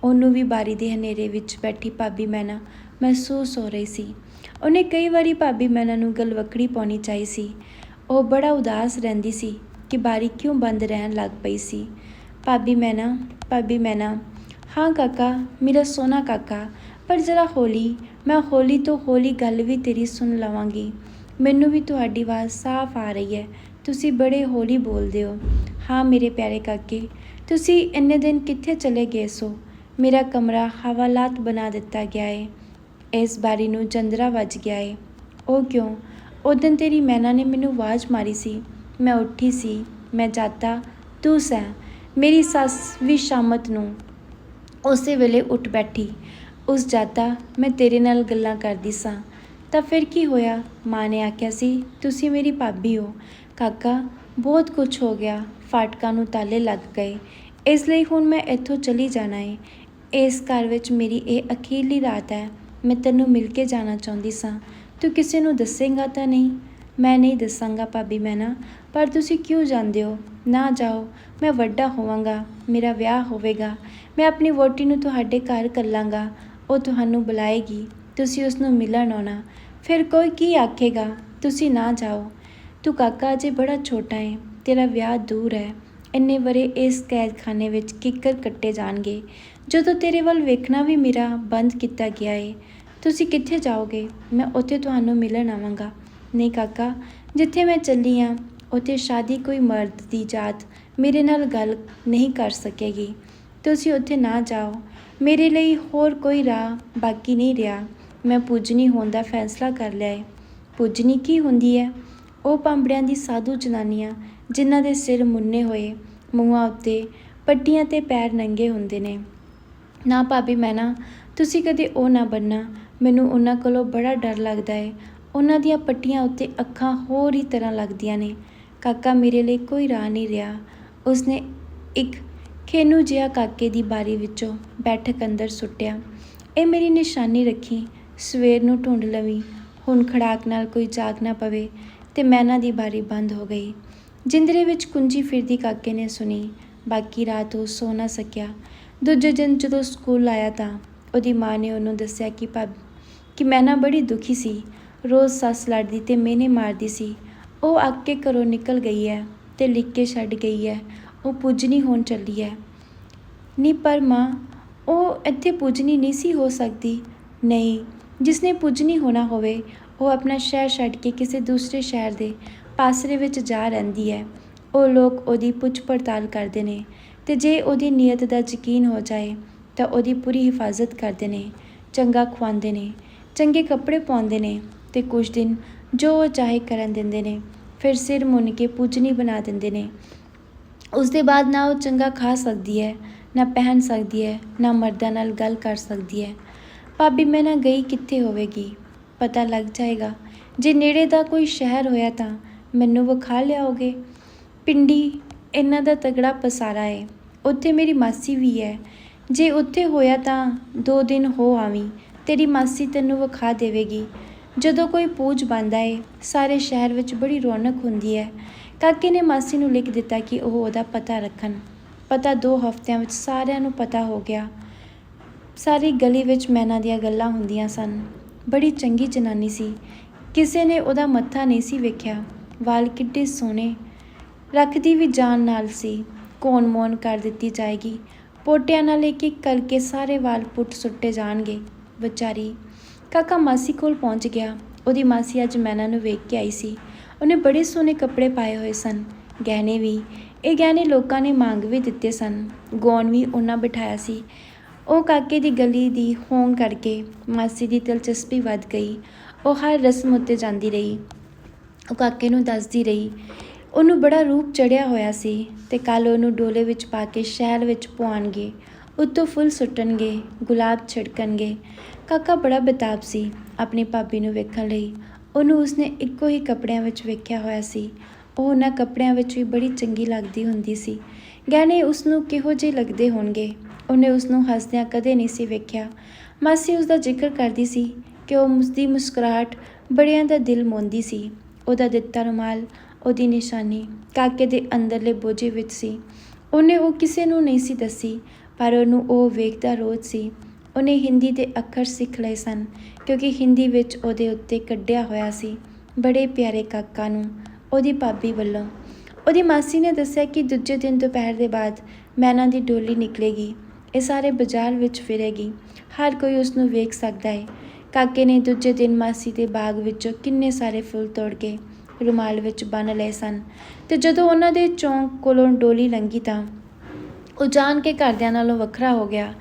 ਉਹਨੂੰ ਵੀ ਬਾਰੀ ਦੇ ਹਨੇਰੇ ਵਿੱਚ ਬੈਠੀ ਭਾਬੀ ਮੈਨਾ ਮਹਿਸੂਸ ਹੋ ਰਹੀ ਸੀ। ਉਹਨੇ ਕਈ ਵਾਰੀ ਭਾਬੀ ਮੈਨਾ ਨੂੰ ਗਲਵਕੜੀ ਪਾਉਣੀ ਚਾਹੀ ਸੀ। ਉਹ ਬੜਾ ਉਦਾਸ ਰਹਿੰਦੀ ਸੀ ਕਿ ਬਾਰੀ ਕਿਉਂ ਬੰਦ ਰਹਿਣ ਲੱਗ ਪਈ ਸੀ। ਭਾਬੀ ਮੈਨਾ ਭਾਬੀ ਮੈਨਾ ਹਾਂ ਕਾਕਾ, ਮੇਰਾ ਸੋਨਾ ਕਾਕਾ, ਪਰ ਜਰਾ ਹੌਲੀ, ਮੈਂ ਹੌਲੀ ਤੋਂ ਹੌਲੀ ਗੱਲ ਵੀ ਤੇਰੀ ਸੁਣ ਲਵਾਂਗੀ। ਮੈਨੂੰ ਵੀ ਤੁਹਾਡੀ ਆਵਾਜ਼ ਸਾਫ਼ ਆ ਰਹੀ ਹੈ। ਤੁਸੀਂ ਬੜੇ ਹੌਲੀ ਬੋਲਦੇ ਹੋ। ਹਾਂ ਮੇਰੇ ਪਿਆਰੇ ਕਾਕੇ, ਤੁਸੀਂ ਇੰਨੇ ਦਿਨ ਕਿੱਥੇ ਚਲੇ ਗਏ ਸੋ? ਮੇਰਾ ਕਮਰਾ ਹਵਾਲਾਤ ਬਣਾ ਦਿੱਤਾ ਗਿਆ ਏ। ਇਸ ਬਾਰੀ ਨੂੰ ਜੰਦਰਾ ਵੱਜ ਗਿਆ ਏ। ਉਹ ਕਿਉਂ? ਉਦੋਂ ਤੇਰੀ ਮੈਨਾ ਨੇ ਮੈਨੂੰ ਆਵਾਜ਼ ਮਾਰੀ ਸੀ। ਮੈਂ ਉੱਠੀ ਸੀ। ਮੈਂ ਜਾਤਾ, ਤੂੰ ਸੈਂ ਮੇਰੀ ਸੱਸ ਵੀ ਸ਼ਾਮਤ ਨੂੰ। ਉਸੇ ਵੇਲੇ ਉੱਠ ਬੈਠੀ। ਉਸ ਜਾਤਾ ਮੈਂ ਤੇਰੇ ਨਾਲ ਗੱਲਾਂ ਕਰਦੀ ਸਾਂ। ਤਾਂ ਫਿਰ ਕੀ ਹੋਇਆ? ਮਾਂ ਨੇ ਆਖਿਆ ਸੀ, ਤੁਸੀਂ ਮੇਰੀ ਭਾਬੀ ਹੋ। ਕਾਕਾ, ਬਹੁਤ ਕੁਝ ਹੋ ਗਿਆ। ਫਾਟਕਾਂ ਨੂੰ ਤਾਲੇ ਲੱਗ ਗਏ। ਇਸ ਲਈ ਹੁਣ ਮੈਂ ਇੱਥੋਂ ਚਲੀ ਜਾਣਾ ਏ। ਇਸ ਘਰ ਵਿੱਚ ਮੇਰੀ ਇਹ ਅਖੀਰਲੀ ਰਾਤ ਹੈ। ਮੈਂ ਤੈਨੂੰ ਮਿਲ ਕੇ ਜਾਣਾ ਚਾਹੁੰਦੀ ਸਾਂ। ਤੂੰ ਕਿਸੇ ਨੂੰ ਦੱਸੇਂਗਾ ਤਾਂ ਨਹੀਂ? ਮੈਂ ਨਹੀਂ ਦੱਸਾਂਗਾ ਭਾਬੀ ਮੈਂ ਨਾ ਪਰ ਤੁਸੀਂ ਕਿਉਂ ਜਾਂਦੇ ਹੋ? ਨਾ ਜਾਓ। ਮੈਂ ਵੱਡਾ ਹੋਵਾਂਗਾ। ਮੇਰਾ ਵਿਆਹ ਹੋਵੇਗਾ। ਮੈਂ ਆਪਣੀ ਵਹੁਟੀ ਨੂੰ ਤੁਹਾਡੇ ਘਰ ਕੱਲਾਂਗਾ, ਉਹ ਤੁਹਾਨੂੰ ਬੁਲਾਏਗੀ, ਤੁਸੀਂ ਉਸ ਨੂੰ ਮਿਲਣ ਆਉਣਾ। ਫਿਰ ਕੋਈ ਕੀ ਆਖੇਗਾ? ਤੁਸੀਂ ਨਾ ਜਾਓ। ਤੂੰ ਕਾਕਾ ਅਜੇ ਬੜਾ ਛੋਟਾ ਹੈ ਤੇਰਾ ਵਿਆਹ ਦੂਰ ਹੈ ਇੰਨੇ ਵਰੇ ਇਸ ਕੈਦਖਾਨੇ ਵਿੱਚ ਕਿੱਕਰ ਕੱਟੇ ਜਾਣਗੇ। ਜਦੋਂ ਤੇਰੇ ਵੱਲ ਵੇਖਣਾ ਵੀ ਮੇਰਾ ਬੰਦ ਕੀਤਾ ਗਿਆ ਏ, ਤੁਸੀਂ ਕਿੱਥੇ ਜਾਓਗੇ? ਮੈਂ ਉੱਥੇ ਤੁਹਾਨੂੰ ਮਿਲਣ ਆਵਾਂਗਾ। ਨਹੀਂ ਕਾਕਾ, ਜਿੱਥੇ ਮੈਂ ਚੱਲੀ ਆ, ਉੱਥੇ ਸ਼ਾਦੀ ਕੋਈ ਮਰਦ ਦੀ ਜਾਤ ਮੇਰੇ ਨਾਲ ਗੱਲ ਨਹੀਂ ਕਰ ਸਕੇਗੀ। ਤੁਸੀਂ ਉੱਥੇ ਨਾ ਜਾਓ। ਮੇਰੇ ਲਈ ਹੋਰ ਕੋਈ ਰਾਹ ਬਾਕੀ ਨਹੀਂ ਰਿਹਾ। ਮੈਂ ਪੂਜਨੀ ਹੋਣ ਦਾ ਫੈਸਲਾ ਕਰ ਲਿਆ ਏ। ਪੂਜਨੀ ਕੀ ਹੁੰਦੀ ਹੈ? ਉਹ ਪਾਂਬੜਿਆਂ ਦੀ ਸਾਧੂ ਜਨਾਨੀਆਂ, ਜਿਨ੍ਹਾਂ ਦੇ ਸਿਰ ਮੁੰਨੇ ਹੋਏ, ਮੂੰਹਾਂ ਉੱਤੇ ਪੱਟੀਆਂ ਤੇ ਪੈਰ ਨੰਗੇ ਹੁੰਦੇ ਨੇ। ਨਾ ਭਾਬੀ ਮੈਂ ਨਾ, ਤੁਸੀਂ ਕਦੇ ਉਹ ਨਾ ਬੰਨਾ ਮੈਨੂੰ ਉਹਨਾਂ ਕੋਲੋਂ ਬੜਾ ਡਰ ਲੱਗਦਾ ਏ। ਉਹਨਾਂ ਦੀਆਂ ਪੱਟੀਆਂ ਉੱਤੇ ਅੱਖਾਂ ਹੋਰ ਹੀ ਤਰ੍ਹਾਂ ਲੱਗਦੀਆਂ ਨੇ। ਕਾਕਾ ਮੇਰੇ ਲਈ ਕੋਈ ਰਾਹ ਨਹੀਂ ਰਿਹਾ। ਉਸਨੇ ਇੱਕ ਖੇਨੂ ਜਿਹਾ ਕਾਕੇ ਦੀ ਬਾਰੀ ਵਿੱਚੋਂ ਬੈਠਕ ਅੰਦਰ ਸੁੱਟਿਆ। ਇਹ ਮੇਰੀ ਨਿਸ਼ਾਨੀ ਰੱਖੀ, ਸਵੇਰ ਨੂੰ ਢੂੰਡ ਲਵੀ। ਹੁਣ ਖੜਾਕ ਨਾਲ ਕੋਈ ਜਾਗ ਨਾ ਪਵੇ ਤੇ ਮੈਨਾ ਦੀ ਬਾਰੀ ਬੰਦ ਹੋ ਗਈ। ਜਿੰਦਰੇ ਵਿੱਚ ਕੁੰਜੀ ਫਿਰਦੀ ਕਾਕੇ ਨੇ ਸੁਣੀ। ਬਾਕੀ ਰਾਤ ਉਹ ਸੋ ਨਾ ਸਕਿਆ। ਦੂਜੇ ਦਿਨ ਜਦੋਂ ਸਕੂਲ ਆਇਆ ਤਾਂ ਉਹਦੀ ਮਾਂ ਨੇ ਉਹਨੂੰ ਦੱਸਿਆ ਕਿ ਭਾ ਕਿ ਮੈਨਾ ਬੜੀ ਦੁਖੀ ਸੀ। ਰੋਜ਼ ਸੱਸ ਲੜਦੀ ਤੇ ਮੇਨੇ ਮਾਰਦੀ ਸੀ। ਉਹ ਅੱਕ ਕੇ ਘਰੋਂ ਨਿਕਲ ਗਈ ਹੈ ਤੇ ਲਿਖ ਕੇ ਛੱਡ ਗਈ ਹੈ। ਉਹ ਪੂਜਨੀ ਹੋਣ ਚੱਲੀ ਹੈ। ਨਹੀਂ ਪਰ ਮਾਂ, ਉਹ ਇੱਥੇ ਪੂਜਨੀ ਨਹੀਂ ਸੀ ਹੋ ਸਕਦੀ। ਨਹੀਂ, ਜਿਸਨੇ ਪੁੱਜਣੀ ਹੋਣਾ ਹੋਵੇ, ਉਹ ਆਪਣਾ ਸ਼ਹਿਰ ਛੱਡ ਕੇ ਕਿਸੇ ਦੂਸਰੇ ਸ਼ਹਿਰ ਦੇ ਪਾਸਰੇ ਵਿੱਚ ਜਾ ਰਹਿੰਦੀ ਹੈ। ਉਹ ਲੋਕ ਉਹਦੀ ਪੁੱਛ ਪੜਤਾਲ ਕਰਦੇ ਨੇ ਤੇ ਜੇ ਉਹਦੀ ਨੀਅਤ ਦਾ ਯਕੀਨ ਹੋ ਜਾਏ, ਤਾਂ ਉਹਦੀ ਪੂਰੀ ਹਿਫਾਜ਼ਤ ਕਰਦੇ ਨੇ। ਚੰਗਾ ਖਵਾਉਂਦੇ ਨੇ, ਚੰਗੇ ਕੱਪੜੇ ਪਾਉਂਦੇ ਨੇ ਤੇ ਕੁਝ ਦਿਨ ਜੋ ਉਹ ਚਾਹੇ ਕਰਨ ਦਿੰਦੇ ਨੇ, ਫਿਰ ਸਿਰ ਮੁੰਨ ਕੇ ਪੂਜਨੀ ਬਣਾ ਦਿੰਦੇ ਨੇ। ਉਸ ਦੇ ਬਾਅਦ ਨਾ ਉਹ ਚੰਗਾ ਖਾ ਸਕਦੀ ਹੈ, ਨਾ ਪਹਿਨ ਸਕਦੀ ਹੈ, ਨਾ ਮਰਦਾਂ ਨਾਲ ਗੱਲ ਕਰ ਸਕਦੀ ਹੈ। ਭਾਬੀ, ਮੈਂ ਨਾ ਗਈ ਕਿੱਥੇ ਹੋਵੇਗੀ? ਪਤਾ ਲੱਗ ਜਾਏਗਾ। ਜੇ ਨੇੜੇ ਦਾ ਕੋਈ ਸ਼ਹਿਰ ਹੋਇਆ ਤਾਂ ਮੈਨੂੰ ਵਿਖਾ ਲਿਆਓਗੇ? ਪਿੰਡੀ, ਇਹਨਾਂ ਦਾ ਤਗੜਾ ਪਸਾਰਾ ਹੈ ਉੱਥੇ ਮੇਰੀ ਮਾਸੀ ਵੀ ਹੈ। ਜੇ ਉੱਥੇ ਹੋਇਆ ਤਾਂ ਦੋ ਦਿਨ ਹੋ ਆਵੀਂ। ਤੇਰੀ ਮਾਸੀ ਤੈਨੂੰ ਵਿਖਾ ਦੇਵੇਗੀ। ਜਦੋਂ ਕੋਈ ਪੂਜ ਬੰਦਾ ਏ, ਸਾਰੇ ਸ਼ਹਿਰ ਵਿੱਚ ਬੜੀ ਰੌਣਕ ਹੁੰਦੀ ਹੈ। ਕਾਕੇ ਨੇ ਮਾਸੀ ਨੂੰ ਲਿਖ ਦਿੱਤਾ ਕਿ ਉਹ ਉਹਦਾ ਪਤਾ ਰੱਖਣ। ਪਤਾ ਦੋ ਹਫ਼ਤਿਆਂ ਵਿੱਚ ਸਾਰਿਆਂ ਨੂੰ ਪਤਾ ਹੋ ਗਿਆ। ਸਾਰੀ ਗਲੀ ਵਿੱਚ ਮੈਨਾਂ ਦੀਆਂ ਗੱਲਾਂ ਹੁੰਦੀਆਂ ਸਨ। ਬੜੀ ਚੰਗੀ ਜਨਾਨੀ ਸੀ। ਕਿਸੇ ਨੇ ਉਹਦਾ ਮੱਥਾ ਨਹੀਂ ਸੀ ਵੇਖਿਆ। ਵਾਲ ਕਿੱਡੇ ਸੋਹਣੇ। ਰੱਖਦੀ ਵੀ ਜਾਨ ਨਾਲ ਸੀ। ਕੌਣ ਮੌਨ ਕਰ ਦਿੱਤੀ ਜਾਏਗੀ। ਪੋਟਿਆਂ ਨਾਲ ਇੱਕ ਇੱਕ ਕਰਕੇ ਸਾਰੇ ਵਾਲ ਪੁੱਟ ਸੁੱਟੇ ਜਾਣਗੇ। ਵਿਚਾਰੀ। ਕਾਕਾ ਮਾਸੀ ਕੋਲ ਪਹੁੰਚ ਗਿਆ। ਉਹਦੀ ਮਾਸੀ ਅੱਜ ਮੈਨਾ ਨੂੰ ਵੇਖ ਕੇ ਆਈ ਸੀ। ਉਹਨੇ ਬੜੇ ਸੋਹਣੇ ਕੱਪੜੇ ਪਾਏ ਹੋਏ ਸਨ। ਗਹਿਣੇ ਵੀ। ਇਹ ਗਹਿਣੇ ਲੋਕਾਂ ਨੇ ਮੰਗ ਵੀ ਦਿੱਤੇ ਸਨ। ਗੌਣ ਵੀ ਉਹਨਾਂ ਬਿਠਾਇਆ ਸੀ। ਉਹ ਕਾਕੇ ਦੀ ਗਲੀ ਦੀ ਹੋਂਦ ਕਰਕੇ ਮਾਸੀ ਦੀ ਦਿਲਚਸਪੀ ਵੱਧ ਗਈ। ਉਹ ਹਰ ਰਸਮ ਉੱਤੇ ਜਾਂਦੀ ਰਹੀ। ਉਹ ਕਾਕੇ ਨੂੰ ਦੱਸਦੀ ਰਹੀ। ਉਹਨੂੰ ਬੜਾ ਰੂਪ ਚੜਿਆ ਹੋਇਆ ਸੀ ਤੇ ਕੱਲ ਉਹਨੂੰ ਡੋਲੇ ਵਿੱਚ ਪਾ ਕੇ ਸ਼ਹਿਰ ਵਿੱਚ ਪਵਾਉਣਗੇ। ਉੱਤੋਂ ਫੁੱਲ ਸੁੱਟਣਗੇ, ਗੁਲਾਬ ਛਿੜਕਣਗੇ। ਕਾਕਾ ਬੜਾ ਬੇਤਾਬ ਸੀ ਆਪਣੀ ਭਾਬੀ ਨੂੰ ਵੇਖਣ ਲਈ। ਉਹਨੂੰ ਉਸਨੇ ਇੱਕੋ ਹੀ ਕੱਪੜਿਆਂ ਵਿੱਚ ਵੇਖਿਆ ਹੋਇਆ ਸੀ। ਉਹ ਉਹਨਾਂ ਕੱਪੜਿਆਂ ਵਿੱਚ ਵੀ ਬੜੀ ਚੰਗੀ ਲੱਗਦੀ ਹੁੰਦੀ ਸੀ। ਗਹਿਣੇ ਉਸ ਨੂੰ ਕਿਹੋ ਜਿਹੇ ਲੱਗਦੇ ਹੋਣਗੇ? ਉਹਨੇ ਉਸ ਨੂੰ ਹੱਸਦਿਆਂ ਕਦੇ ਨਹੀਂ ਸੀ ਵੇਖਿਆ। ਮਾਸੀ ਉਸ ਦਾ ਜ਼ਿਕਰ ਕਰਦੀ ਸੀ ਕਿ ਉਹ ਉਸਦੀ ਮੁਸਕਰਾਹਟ ਬੜਿਆਂ ਦਾ ਦਿਲ ਮੋਂਦੀ ਸੀ। ਉਹਦਾ ਦਿੱਤਾ ਰੁਮਾਲ, ਉਹਦੀ ਨਿਸ਼ਾਨੀ, ਕਾਕੇ ਦੇ ਅੰਦਰਲੇ ਬੋਝੇ ਵਿੱਚ ਸੀ। ਉਹਨੇ ਉਹ ਕਿਸੇ ਨੂੰ ਨਹੀਂ ਸੀ ਦੱਸੀ, ਪਰ ਉਹਨੂੰ ਉਹ ਵੇਖਦਾ ਰੋਜ਼ ਸੀ। ਉਹਨੇ ਹਿੰਦੀ ਦੇ ਅੱਖਰ ਸਿੱਖ ਲਏ ਸਨ, ਕਿਉਂਕਿ ਹਿੰਦੀ ਵਿੱਚ ਉਹਦੇ ਉੱਤੇ ਕੱਢਿਆ ਹੋਇਆ ਸੀ ਬੜੇ ਪਿਆਰੇ ਕਾਕਾ ਨੂੰ, ਉਹਦੀ ਭਾਬੀ ਵੱਲੋਂ। ਉਹਦੀ ਮਾਸੀ ਨੇ ਦੱਸਿਆ ਕਿ ਦੂਜੇ ਦਿਨ ਦੁਪਹਿਰ ਦੇ ਬਾਅਦ ਮੈਨਾ ਦੀ ਡੋਲੀ ਨਿਕਲੇਗੀ, ਇਹ ਸਾਰੇ ਬਾਜ਼ਾਰ ਵਿੱਚ ਫਿਰੇਗੀ, ਹਰ ਕੋਈ ਉਸ ਨੂੰ ਵੇਖ ਸਕਦਾ ਹੈ ਕਾਕੇ ਨੇ ਦੂਜੇ ਦਿਨ ਮਾਸੀ ਦੇ ਬਾਗ ਵਿੱਚੋਂ ਕਿੰਨੇ ਸਾਰੇ ਫੁੱਲ ਤੋੜ ਕੇ ਰੁਮਾਲ ਵਿੱਚ ਬੰਨ ਲਏ ਸਨ ਤੇ ਜਦੋਂ ਉਹਨਾਂ ਦੇ ਚੌਂਕ ਕੋਲੋਂ ਡੋਲੀ ਲੰਘੀ ਤਾਂ ਉਹ ਜਾਣ ਕੇ ਘਰਦਿਆਂ ਨਾਲੋਂ ਵੱਖਰਾ ਹੋ ਗਿਆ।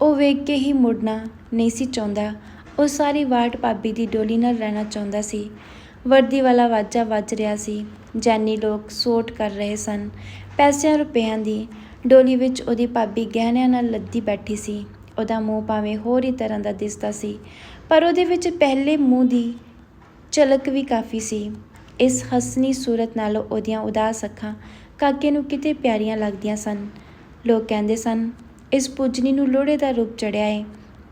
ਉਹ ਵੇਖ ਕੇ ਹੀ ਮੁੜਨਾ ਨਹੀਂ ਸੀ ਚਾਹੁੰਦਾ। ਉਹ ਸਾਰੀ ਵਾਟ ਭਾਬੀ ਦੀ ਡੋਲੀ ਨਾਲ ਰਹਿਣਾ ਚਾਹੁੰਦਾ ਸੀ। ਵਰਦੀ ਵਾਲਾ ਵਾਜਾ ਵੱਜ ਰਿਹਾ ਸੀ। ਜੈਨੀ ਲੋਕ ਸੋਟ ਕਰ ਰਹੇ ਸਨ। ਪੈਸਿਆਂ ਰੁਪਇਆਂ ਦੀ ਡੋਲੀ ਵਿੱਚ ਉਹਦੀ ਭਾਬੀ ਗਹਿਣਿਆਂ ਨਾਲ ਲੱਦੀ ਬੈਠੀ ਸੀ। ਉਹਦਾ ਮੂੰਹ ਭਾਵੇਂ ਹੋਰ ਹੀ ਤਰ੍ਹਾਂ ਦਾ ਦਿਸਦਾ ਸੀ, ਪਰ ਉਹਦੇ ਵਿੱਚ ਪਹਿਲੇ ਮੂੰਹ ਦੀ ਝਲਕ ਵੀ ਕਾਫੀ ਸੀ। ਇਸ ਹਸਨੀ ਸੂਰਤ ਨਾਲੋਂ ਉਹਦੀਆਂ ਉਦਾਸ ਅੱਖਾਂ ਕਾਕੇ ਨੂੰ ਕਿਤੇ ਪਿਆਰੀਆਂ ਲੱਗਦੀਆਂ ਸਨ। ਲੋਕ ਕਹਿੰਦੇ ਸਨ ਇਸ ਪੂਜਨੀ ਨੂੰ ਲੋੜੇ ਦਾ ਰੂਪ ਚੜਿਆ ਏ।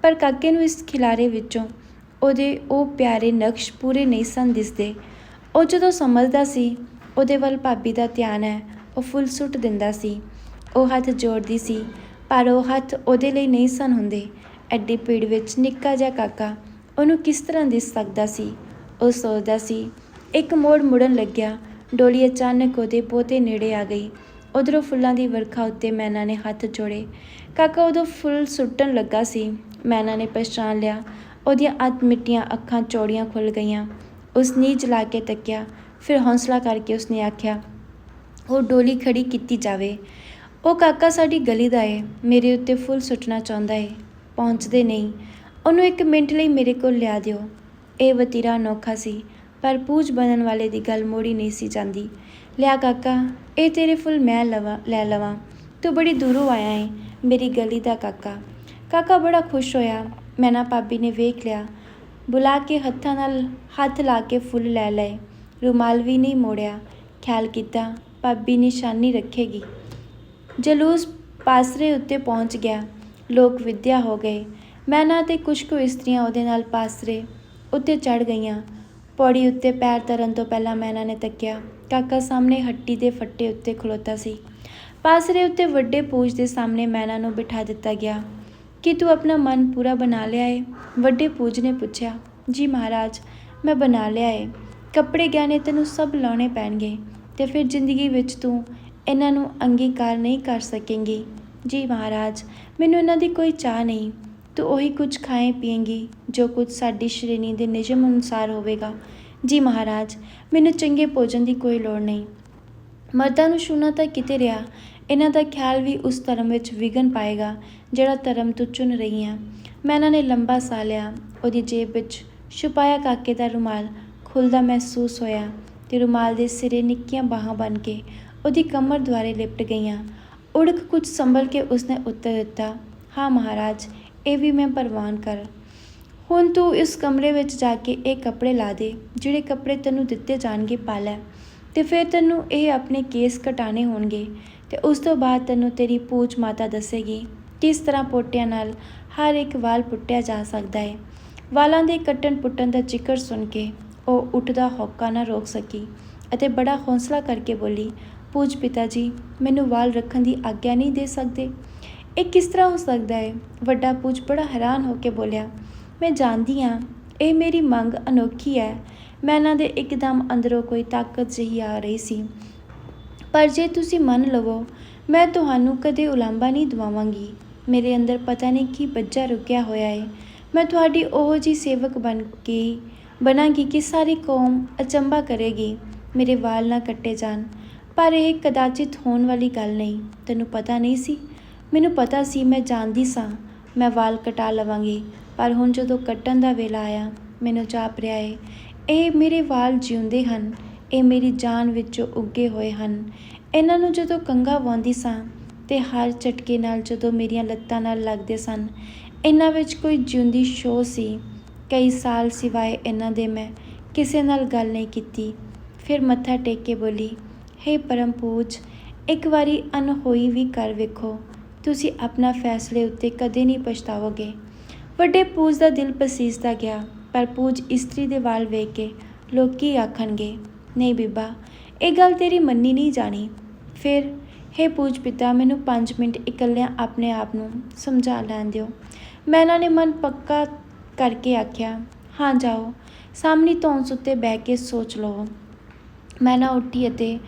ਪਰ ਕਾਕੇ ਨੂੰ ਇਸ ਖਿਲਾਰੇ ਵਿੱਚੋਂ ਉਹਦੇ ਉਹ ਪਿਆਰੇ ਨਕਸ਼ ਪੂਰੇ ਨਹੀਂ ਸਨ ਦਿਸਦੇ। ਉਹ ਜਦੋਂ ਸਮਝਦਾ ਸੀ, ਉਹਦੇ ਵੱਲ ਭਾਬੀ ਦਾ ਧਿਆਨ ਹੈ, ਉਹ ਫੁੱਲ ਸੁੱਟ ਦਿੰਦਾ ਸੀ। ਉਹ ਹੱਥ ਜੋੜਦੀ ਸੀ, ਪਰ ਉਹ ਹੱਥ ਉਹਦੇ ਲਈ ਨਹੀਂ ਸਨ ਹੁੰਦੇ। ਐਡੀ ਭੀੜ ਵਿੱਚ ਨਿੱਕਾ ਜਿਹਾ ਕਾਕਾ ਉਹਨੂੰ ਕਿਸ ਤਰ੍ਹਾਂ ਦਿਸ ਸਕਦਾ ਸੀ? ਉਹ ਸੋਚਦਾ ਸੀ, ਇੱਕ ਮੋੜ ਮੁੜਨ ਲੱਗਿਆ। ਡੋਲੀ ਅਚਾਨਕ ਉਹਦੇ ਪੋਤੇ ਨੇੜੇ ਆ ਗਈ। ਉਧਰੋਂ ਫੁੱਲਾਂ ਦੀ ਵਰਖਾ ਉੱਤੇ ਮੈਨਾ ਨੇ ਹੱਥ ਜੋੜੇ। ਕਾਕਾ ਉਦੋਂ ਫੁੱਲ ਸੁੱਟਣ ਲੱਗਾ ਸੀ। ਮੈਨਾ ਨੇ ਪਛਾਣ ਲਿਆ। ਉਹਦੀਆਂ ਅੱਧ ਮਿੱਟੀਆਂ ਅੱਖਾਂ ਚੌੜੀਆਂ ਖੁੱਲ ਗਈਆਂ। ਉਸ ਨੀਚ ਜਲਾ ਕੇ ਤੱਕਿਆ। ਫਿਰ ਹੌਸਲਾ ਕਰਕੇ ਉਸਨੇ ਆਖਿਆ, ਉਹ ਡੋਲੀ ਖੜੀ ਕੀਤੀ ਜਾਵੇ। ਉਹ ਕਾਕਾ ਸਾਡੀ ਗਲੀ ਦਾ ਏ। ਮੇਰੇ ਉੱਤੇ ਫੁੱਲ ਸੁੱਟਣਾ ਚਾਹੁੰਦਾ ਏ। ਪਹੁੰਚਦੇ ਨਹੀਂ। ਉਹਨੂੰ ਇੱਕ ਮਿੰਟ ਲਈ ਮੇਰੇ ਕੋਲ ਲਿਆ ਦਿਓ। ਇਹ ਵਤੀਰਾ ਅਨੋਖਾ ਸੀ, ਪਰ ਪੂਜ ਬਣਨ ਵਾਲੇ ਦੀ ਗੱਲ ਮੋੜੀ ਨਹੀਂ ਸੀ ਜਾਂਦੀ। ਲਿਆ ਕਾਕਾ, ਇਹ ਤੇਰੇ ਫੁੱਲ ਮੈਂ ਲਵਾਂ, ਲੈ ਲਵਾਂ। ਤੂੰ ਬੜੀ ਦੂਰੋਂ ਆਇਆ ਏ। ਮੇਰੀ ਗਲੀ ਦਾ ਕਾਕਾ। ਕਾਕਾ ਬੜਾ ਖੁਸ਼ ਹੋਇਆ। ਮੈਨਾ ਭਾਬੀ ਨੇ ਵੇਖ ਲਿਆ। ਬੁਲਾ ਕੇ ਹੱਥਾਂ ਨਾਲ ਹੱਥ ਲਾ ਕੇ ਫੁੱਲ ਲੈ ਲਏ। ਰੁਮਾਲ ਵੀ ਨਹੀਂ ਮੋੜਿਆ। ਖਿਆਲ ਕੀਤਾ, ਭਾਬੀ ਨਿਸ਼ਾਨੀ ਰੱਖੇਗੀ। ਜਲੂਸ ਪਾਸਰੇ ਉੱਤੇ ਪਹੁੰਚ ਗਿਆ। ਲੋਕ ਵਿਦਿਆ ਹੋ ਗਏ। ਮੈਨਾ ਤੇ ਕੁਝ ਕੁ ਇਸਤਰੀਆਂ ਉਹਦੇ ਨਾਲ ਪਾਸਰੇ ਉੱਤੇ ਚੜ ਗਈਆਂ। ਪੌੜੀ ਉੱਤੇ ਪੈਰ ਧਰਨ ਤੋਂ ਪਹਿਲਾਂ ਮੈਨਾ ਨੇ ਤੱਕਿਆ। ਕਾਕਾ ਸਾਹਮਣੇ ਹੱਟੀ ਦੇ ਫੱਟੇ ਉੱਤੇ ਖਲੋਤਾ ਸੀ। ਪਾਸਰੇ ਉੱਤੇ ਵੱਡੇ ਪੂਜ ਦੇ ਸਾਹਮਣੇ ਮੈਨਾ ਨੂੰ ਬਿਠਾ ਦਿੱਤਾ ਗਿਆ। ਕਿ ਤੂੰ ਆਪਣਾ ਮਨ ਪੂਰਾ ਬਣਾ ਲਿਆ ਏ? ਵੱਡੇ ਪੂਜ ਨੇ ਪੁੱਛਿਆ। ਜੀ ਮਹਾਰਾਜ, ਮੈਂ ਬਣਾ ਲਿਆ ਏ। ਕੱਪੜੇ ਗਹਿਣੇ ਤੈਨੂੰ ਸਭ ਲਾਉਣੇ ਪੈਣਗੇ ਤੇ ਫਿਰ ਜ਼ਿੰਦਗੀ ਵਿੱਚ ਤੂੰ ਇਹਨਾਂ ਨੂੰ ਅੰਗੀਕਾਰ ਨਹੀਂ ਕਰ ਸਕੇਂਗੀ। ਜੀ ਮਹਾਰਾਜ, ਮੈਨੂੰ ਇਹਨਾਂ ਦੀ ਕੋਈ ਚਾਹ ਨਹੀਂ। ਤੂੰ ਉਹੀ ਕੁਝ ਖਾਏ ਪੀਏਂਗੀ ਜੋ ਕੁਝ ਸਾਡੀ ਸ਼੍ਰੇਣੀ ਦੇ ਨਿਯਮ ਅਨੁਸਾਰ ਹੋਵੇਗਾ। ਜੀ ਮਹਾਰਾਜ, ਮੈਨੂੰ ਚੰਗੇ ਭੋਜਨ ਦੀ ਕੋਈ ਲੋੜ ਨਹੀਂ। ਮਰਦਾਂ ਨੂੰ ਛੂਣਾ ਤਾਂ ਕਿਤੇ ਰਿਹਾ। ਇਹਨਾਂ ਦਾ ਖਿਆਲ ਵੀ ਉਸ ਧਰਮ ਵਿੱਚ ਵਿਘਨ ਪਾਏਗਾ, ਜਿਹੜਾ ਧਰਮ ਤੂੰ ਚੁਣ ਰਹੀ ਹੈ ਮੈਂ ਇਹਨਾਂ ਨੇ ਲੰਬਾ ਸਾਹ ਲਿਆ। ਉਹਦੀ ਜੇਬ ਵਿੱਚ ਛੁਪਾਇਆ ਕਾਕੇ ਦਾ ਰੁਮਾਲ ਖੁੱਲਦਾ ਮਹਿਸੂਸ ਹੋਇਆ ਤੇ ਰੁਮਾਲ ਦੇ ਸਿਰੇ ਨਿੱਕੀਆਂ ਬਾਹਾਂ ਬਣ ਕੇ ਉਹਦੀ ਕਮਰ ਦੁਆਰੇ ਲਿਪਟ ਗਈਆਂ। ਉੜਕ ਕੁਝ ਸੰਭਲ ਕੇ ਉਸਨੇ ਉੱਤਰ ਦਿੱਤਾ, ਹਾਂ ਮਹਾਰਾਜ, ਇਹ ਵੀ ਮੈਂ ਪ੍ਰਵਾਨ ਕਰ। ਹੁਣ ਤੂੰ ਇਸ ਕਮਰੇ ਵਿੱਚ ਜਾ ਕੇ ਇਹ ਕੱਪੜੇ ਲਾ ਦੇ, ਜਿਹੜੇ ਕੱਪੜੇ ਤੈਨੂੰ ਦਿੱਤੇ ਜਾਣਗੇ, ਪਾ ਲੈ। ਤੇ ਫਿਰ ਤੈਨੂੰ ਇਹ ਆਪਣੇ ਕੇਸ ਕਟਾਣੇ ਹੋਣਗੇ ਤੇ ਉਸ ਤੋਂ ਬਾਅਦ ਤੈਨੂੰ ਤੇਰੀ ਪੂਜ ਮਾਤਾ ਦੱਸੇਗੀ ਕਿਸ ਤਰ੍ਹਾਂ ਪੋਟਿਆਂ ਨਾਲ ਹਰ ਇੱਕ ਵਾਲ ਪੁੱਟਿਆ ਜਾ ਸਕਦਾ ਹੈ। ਵਾਲਾਂ ਦੇ ਕੱਟਣ ਪੁੱਟਣ ਦਾ ਜ਼ਿਕਰ ਸੁਣ ਕੇ ਉਹ ਉੱਠਦਾ ਹੌਕਾ ਨਾ ਰੋਕ ਸਕੀ ਅਤੇ ਬੜਾ ਹੌਸਲਾ ਕਰਕੇ ਬੋਲੀ, ਪੂਜ ਪਿਤਾ ਜੀ ਮੈਨੂੰ ਵਾਲ ਰੱਖਣ ਦੀ ਆਗਿਆ ਨਹੀਂ ਦੇ ਸਕਦੇ। ਇਹ ਕਿਸ ਤਰ੍ਹਾਂ ਹੋ ਸਕਦਾ ਹੈ? ਵੱਡਾ ਪੂਜ ਬੜਾ ਹੈਰਾਨ ਹੋ ਕੇ ਬੋਲਿਆ, ਮੈਂ ਜਾਣਦੀ ਹਾਂ, ਇਹ ਮੇਰੀ ਮੰਗ ਅਨੋਖੀ ਹੈ ਮੈਂ ਇਹਨਾਂ ਦੇ ਇੱਕਦਮ ਅੰਦਰੋਂ ਕੋਈ ਤਾਕਤ ਜਿਹੀ ਆ ਰਹੀ ਸੀ। ਪਰ ਜੇ ਤੁਸੀਂ ਮੰਨ ਲਵੋ, ਮੈਂ ਤੁਹਾਨੂੰ ਕਦੇ ਉਲਾਂਭਾ ਨਹੀਂ ਦਵਾਵਾਂਗੀ। ਮੇਰੇ ਅੰਦਰ ਪਤਾ ਨਹੀਂ ਕੀ ਬੱਜਾ ਰੁਕਿਆ ਹੋਇਆ ਹੈ ਮੈਂ ਤੁਹਾਡੀ ਉਹ ਜੀ ਸੇਵਕ ਬਣ ਕੇ, ਬਣਾਂਗੀ ਕਿ ਸਾਰੀ ਕੌਮ ਅਚੰਭਾ ਕਰੇਗੀ। ਮੇਰੇ ਵਾਲ ਨਾ ਕੱਟੇ ਜਾਣ। ਪਰ ਇਹ ਕਦਾਚਿਤ ਹੋਣ ਵਾਲੀ ਗੱਲ ਨਹੀਂ। ਤੈਨੂੰ ਪਤਾ ਨਹੀਂ ਸੀ? ਮੈਨੂੰ ਪਤਾ ਸੀ ਮੈਂ ਜਾਣਦੀ ਸਾਂ। ਮੈਂ ਵਾਲ ਕਟਾ ਲਵਾਂਗੀ। ਪਰ ਹੁਣ ਜਦੋਂ ਕੱਟਣ ਦਾ ਵੇਲਾ ਆਇਆ, ਮੈਨੂੰ ਜਾਪ ਰਿਹਾ ਏ। ਇਹ ਮੇਰੇ ਵਾਲ ਜਿਉਂਦੇ ਹਨ, ਇਹ ਮੇਰੀ ਜਾਨ ਵਿੱਚੋਂ ਉੱਗੇ ਹੋਏ ਹਨ। ਇਹਨਾਂ ਨੂੰ ਜਦੋਂ ਕੰਗਾ ਵਾਉਂਦੀ ਸਾਂ ਤੇ ਹਰ ਝਟਕੇ ਨਾਲ ਜਦੋਂ ਮੇਰੀਆਂ ਲੱਤਾਂ ਨਾਲ ਲੱਗਦੇ ਸਨ, ਇਹਨਾਂ ਵਿੱਚ ਕੋਈ ਜਿਉਂਦੀ ਸ਼ੋ ਸੀ। ਕਈ ਸਾਲ ਸਿਵਾਏ ਇਹਨਾਂ ਦੇ ਮੈਂ ਕਿਸੇ ਨਾਲ ਗੱਲ ਨਹੀਂ ਕੀਤੀ। ਫਿਰ ਮੱਥਾ ਟੇਕ ਕੇ ਬੋਲੀ, ਹੇ ਪਰਮ ਪੂਜ, ਇੱਕ ਵਾਰੀ ਅਨਹੋਈ ਵੀ ਕਰ ਵੇਖੋ, ਤੁਸੀਂ ਆਪਣਾ ਫੈਸਲੇ ਉੱਤੇ ਕਦੇ ਨਹੀਂ ਪਛਤਾਵੋਗੇ। ਵੱਡੇ ਪੂਜ ਦਾ ਦਿਲ ਪਸੀਸਦਾ ਗਿਆ। ਪਰ ਪੂਜ ਇਸਤਰੀ ਦੇ ਵਾਲ ਵੇਖ ਕੇ ਲੋਕ ਕੀ ਆਖਣਗੇ, ਨਹੀਂ ਬੀਬਾ, ਇਹ ਗੱਲ ਤੇਰੀ ਮੰਨੀ ਨਹੀਂ ਜਾਣੀ। ਫਿਰ, ਹੇ ਪੂਜ ਪਿਤਾ, ਮੈਨੂੰ 5 ਮਿੰਟ ਇਕੱਲਿਆਂ ਆਪਣੇ ਆਪ ਨੂੰ ਸਮਝਾ ਲੈਣ ਦਿਓ। ਮੈਨਾਂ ਨੇ ਮਨ ਪੱਕਾ ਕਰਕੇ ਆਖਿਆ, ਹਾਂ, ਜਾਓ। ਸਾਹਮਣੀ ਧੌਂਸ ਉੱਤੇ ਬਹਿ ਕੇ ਸੋਚ ਲਓ। ਨਾ ਉੱਠੀ ਅਤੇ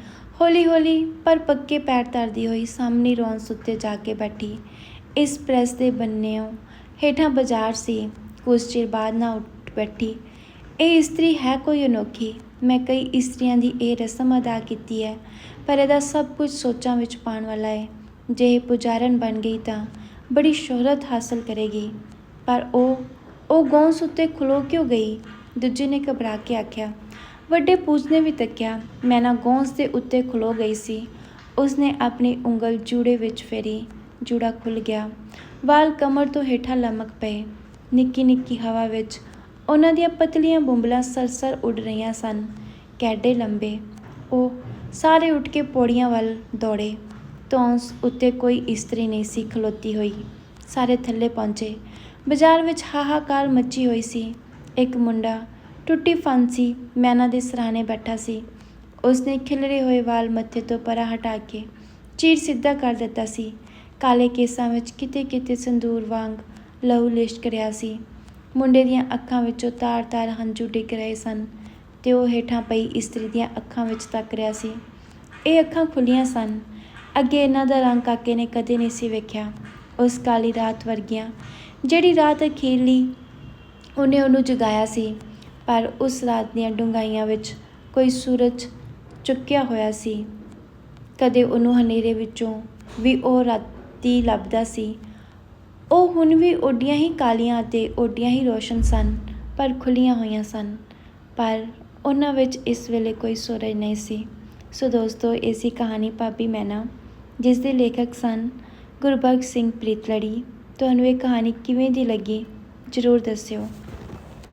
ਹੌਲੀ-ਹੌਲੀ ਪਰ ਪੱਕੇ ਪੈਰ ਧਰਦੀ ਹੋਈ ਸਾਹਮਣੀ ਰੌਂਸ ਉੱਤੇ ਜਾ ਕੇ ਬੈਠੀ। ਇਸ ਪ੍ਰੈਸ ਦੇ ਬੰਨਿਓ ਹੇਠਾਂ ਬਾਜ਼ਾਰ ਸੀ। ਕੁਝ ਚਿਰ ਬਾਅਦ ਨਾ ਉੱਠ ਬੈਠੀ ਇਹ ਇਸਤਰੀ ਹੈ ਕੋਈ ਅਨੋਖੀ? ਮੈਂ ਕਈ ਇਸਤਰੀਆਂ ਦੀ ਇਹ ਰਸਮ ਅਦਾ ਕੀਤੀ ਹੈ, ਪਰ ਇਹਦਾ ਸਭ ਕੁਝ ਸੋਚਾਂ ਵਿੱਚ ਪਾਉਣ ਵਾਲਾ ਹੈ ਜੇ ਇਹ ਪੁਜਾਰਨ ਬਣ ਗਈ ਤਾਂ ਬੜੀ ਸ਼ੋਹਰਤ ਹਾਸਲ ਕਰੇਗੀ। ਪਰ ਉਹ ਉਹ ਗੌਂਸ ਉੱਤੇ ਖਲੋ ਕਿਉਂ ਗਈ? ਦੂਜੇ ਨੇ ਘਬਰਾ ਕੇ ਆਖਿਆ, ਵੱਡੇ ਪੂਜ ਨੇ ਵੀ ਤੱਕਿਆ, ਮੈਂ ਨਾ ਗੌਂਸ ਦੇ ਉੱਤੇ ਖਲੋ ਗਈ ਸੀ। ਉਸਨੇ ਆਪਣੀ ਉਂਗਲ ਜੂੜੇ ਵਿੱਚ ਫੇਰੀ, ਜੂੜਾ ਖੁੱਲ ਗਿਆ। ਵਾਲ ਕਮਰ ਤੋਂ ਹੇਠਾਂ ਲਮਕ ਪਏ। ਨਿੱਕੀ ਨਿੱਕੀ ਹਵਾ ਵਿੱਚ ਉਹਨਾਂ ਦੀਆਂ ਪਤਲੀਆਂ ਬੁੰਬਲਾਂ ਸਰਸਰ ਉੱਡ ਰਹੀਆਂ ਸਨ। ਕੈਡੇ ਲੰਬੇ। ਉਹ ਸਾਰੇ ਉੱਠ ਕੇ ਪੌੜੀਆਂ ਵੱਲ ਦੌੜੇ। ਧੌਂਸ ਉੱਤੇ ਕੋਈ ਇਸਤਰੀ ਨਹੀਂ ਸੀ ਖਲੋਤੀ ਹੋਈ। ਸਾਰੇ ਥੱਲੇ ਪਹੁੰਚੇ। ਬਾਜ਼ਾਰ ਵਿੱਚ ਹਾਹਾਕਾਰ ਮੱਚੀ ਹੋਈ ਸੀ। ਇੱਕ ਮੁੰਡਾ ਟੁੱਟੀ ਫਾਂਸੀ ਮੈਨਾ ਦੇ ਸਰਾਣੇ ਬੈਠਾ ਸੀ। ਉਸਨੇ ਖਿਲਰੇ ਹੋਏ ਵਾਲ ਮੱਥੇ ਤੋਂ ਪਰਾਂ ਹਟਾ ਕੇ ਚੀਰ ਸਿੱਧਾ ਕਰ ਦਿੱਤਾ ਸੀ। ਕਾਲੇ ਕੇਸਾਂ ਵਿੱਚ ਕਿਤੇ ਕਿਤੇ ਸੰਦੂਰ ਵਾਂਗ ਲਹੂ ਲਿਸ਼ਕ ਰਿਹਾ ਸੀ। ਮੁੰਡੇ ਦੀਆਂ ਅੱਖਾਂ ਵਿੱਚੋਂ ਤਾਰ-ਤਾਰ ਹੰਝੂ ਡਿੱਗ ਰਹੇ ਸਨ ਤੇ ਉਹ ਹੇਠਾਂ ਪਈ ਇਸਤਰੀ ਦੀਆਂ ਅੱਖਾਂ ਵਿੱਚ ਤੱਕ ਰਿਹਾ ਸੀ। ਇਹ ਅੱਖਾਂ ਖੁੱਲੀਆਂ ਸਨ। ਅੱਗੇ ਇਹਨਾਂ ਦਾ ਰੰਗ ਕਾਕੇ ਨੇ ਕਦੇ ਨਹੀਂ ਸੀ ਵੇਖਿਆ। ਉਸ ਕਾਲੀ ਰਾਤ ਵਰਗੀਆਂ, ਜਿਹੜੀ ਰਾਤ ਅਖੀਰਲੀ ਉਹਨੇ ਉਹਨੂੰ ਜਗਾਇਆ ਸੀ, ਪਰ ਉਸ ਰਾਤ ਦੀਆਂ ਡੂੰਘਾਈਆਂ ਵਿੱਚ ਕੋਈ ਸੂਰਜ ਚੁੱਕਿਆ ਹੋਇਆ ਸੀ। ਕਦੇ ਉਹਨੂੰ ਹਨੇਰੇ ਵਿੱਚੋਂ ਵੀ ਉਹ ਰਾਤੀ ਲੱਭਦਾ ਸੀ ਉਹ ਹੁਣ ਵੀ ਓਡੀਆਂ ਹੀ ਕਾਲੀਆਂ ਅਤੇ ਉੱਡੀਆਂ ਹੀ ਰੌਸ਼ਨ ਸਨ, ਪਰ ਖੁੱਲੀਆਂ ਹੋਈਆਂ ਸਨ। ਪਰ ਉਹਨਾਂ ਵਿੱਚ ਇਸ ਵੇਲੇ ਕੋਈ ਸੂਰਜ ਨਹੀਂ ਸੀ। ਸੋ ਦੋਸਤੋ, ਇਹ ਸੀ ਕਹਾਣੀ ਭਾਬੀ ਮੈਨਾ, ਜਿਸ ਦੇ ਲੇਖਕ ਸਨ ਗੁਰਬਖਸ਼ ਸਿੰਘ ਪ੍ਰੀਤਲੜੀ। ਤੁਹਾਨੂੰ ਇਹ ਕਹਾਣੀ ਕਿਵੇਂ ਦੀ ਲੱਗੀ, ਜ਼ਰੂਰ ਦੱਸਿਓ।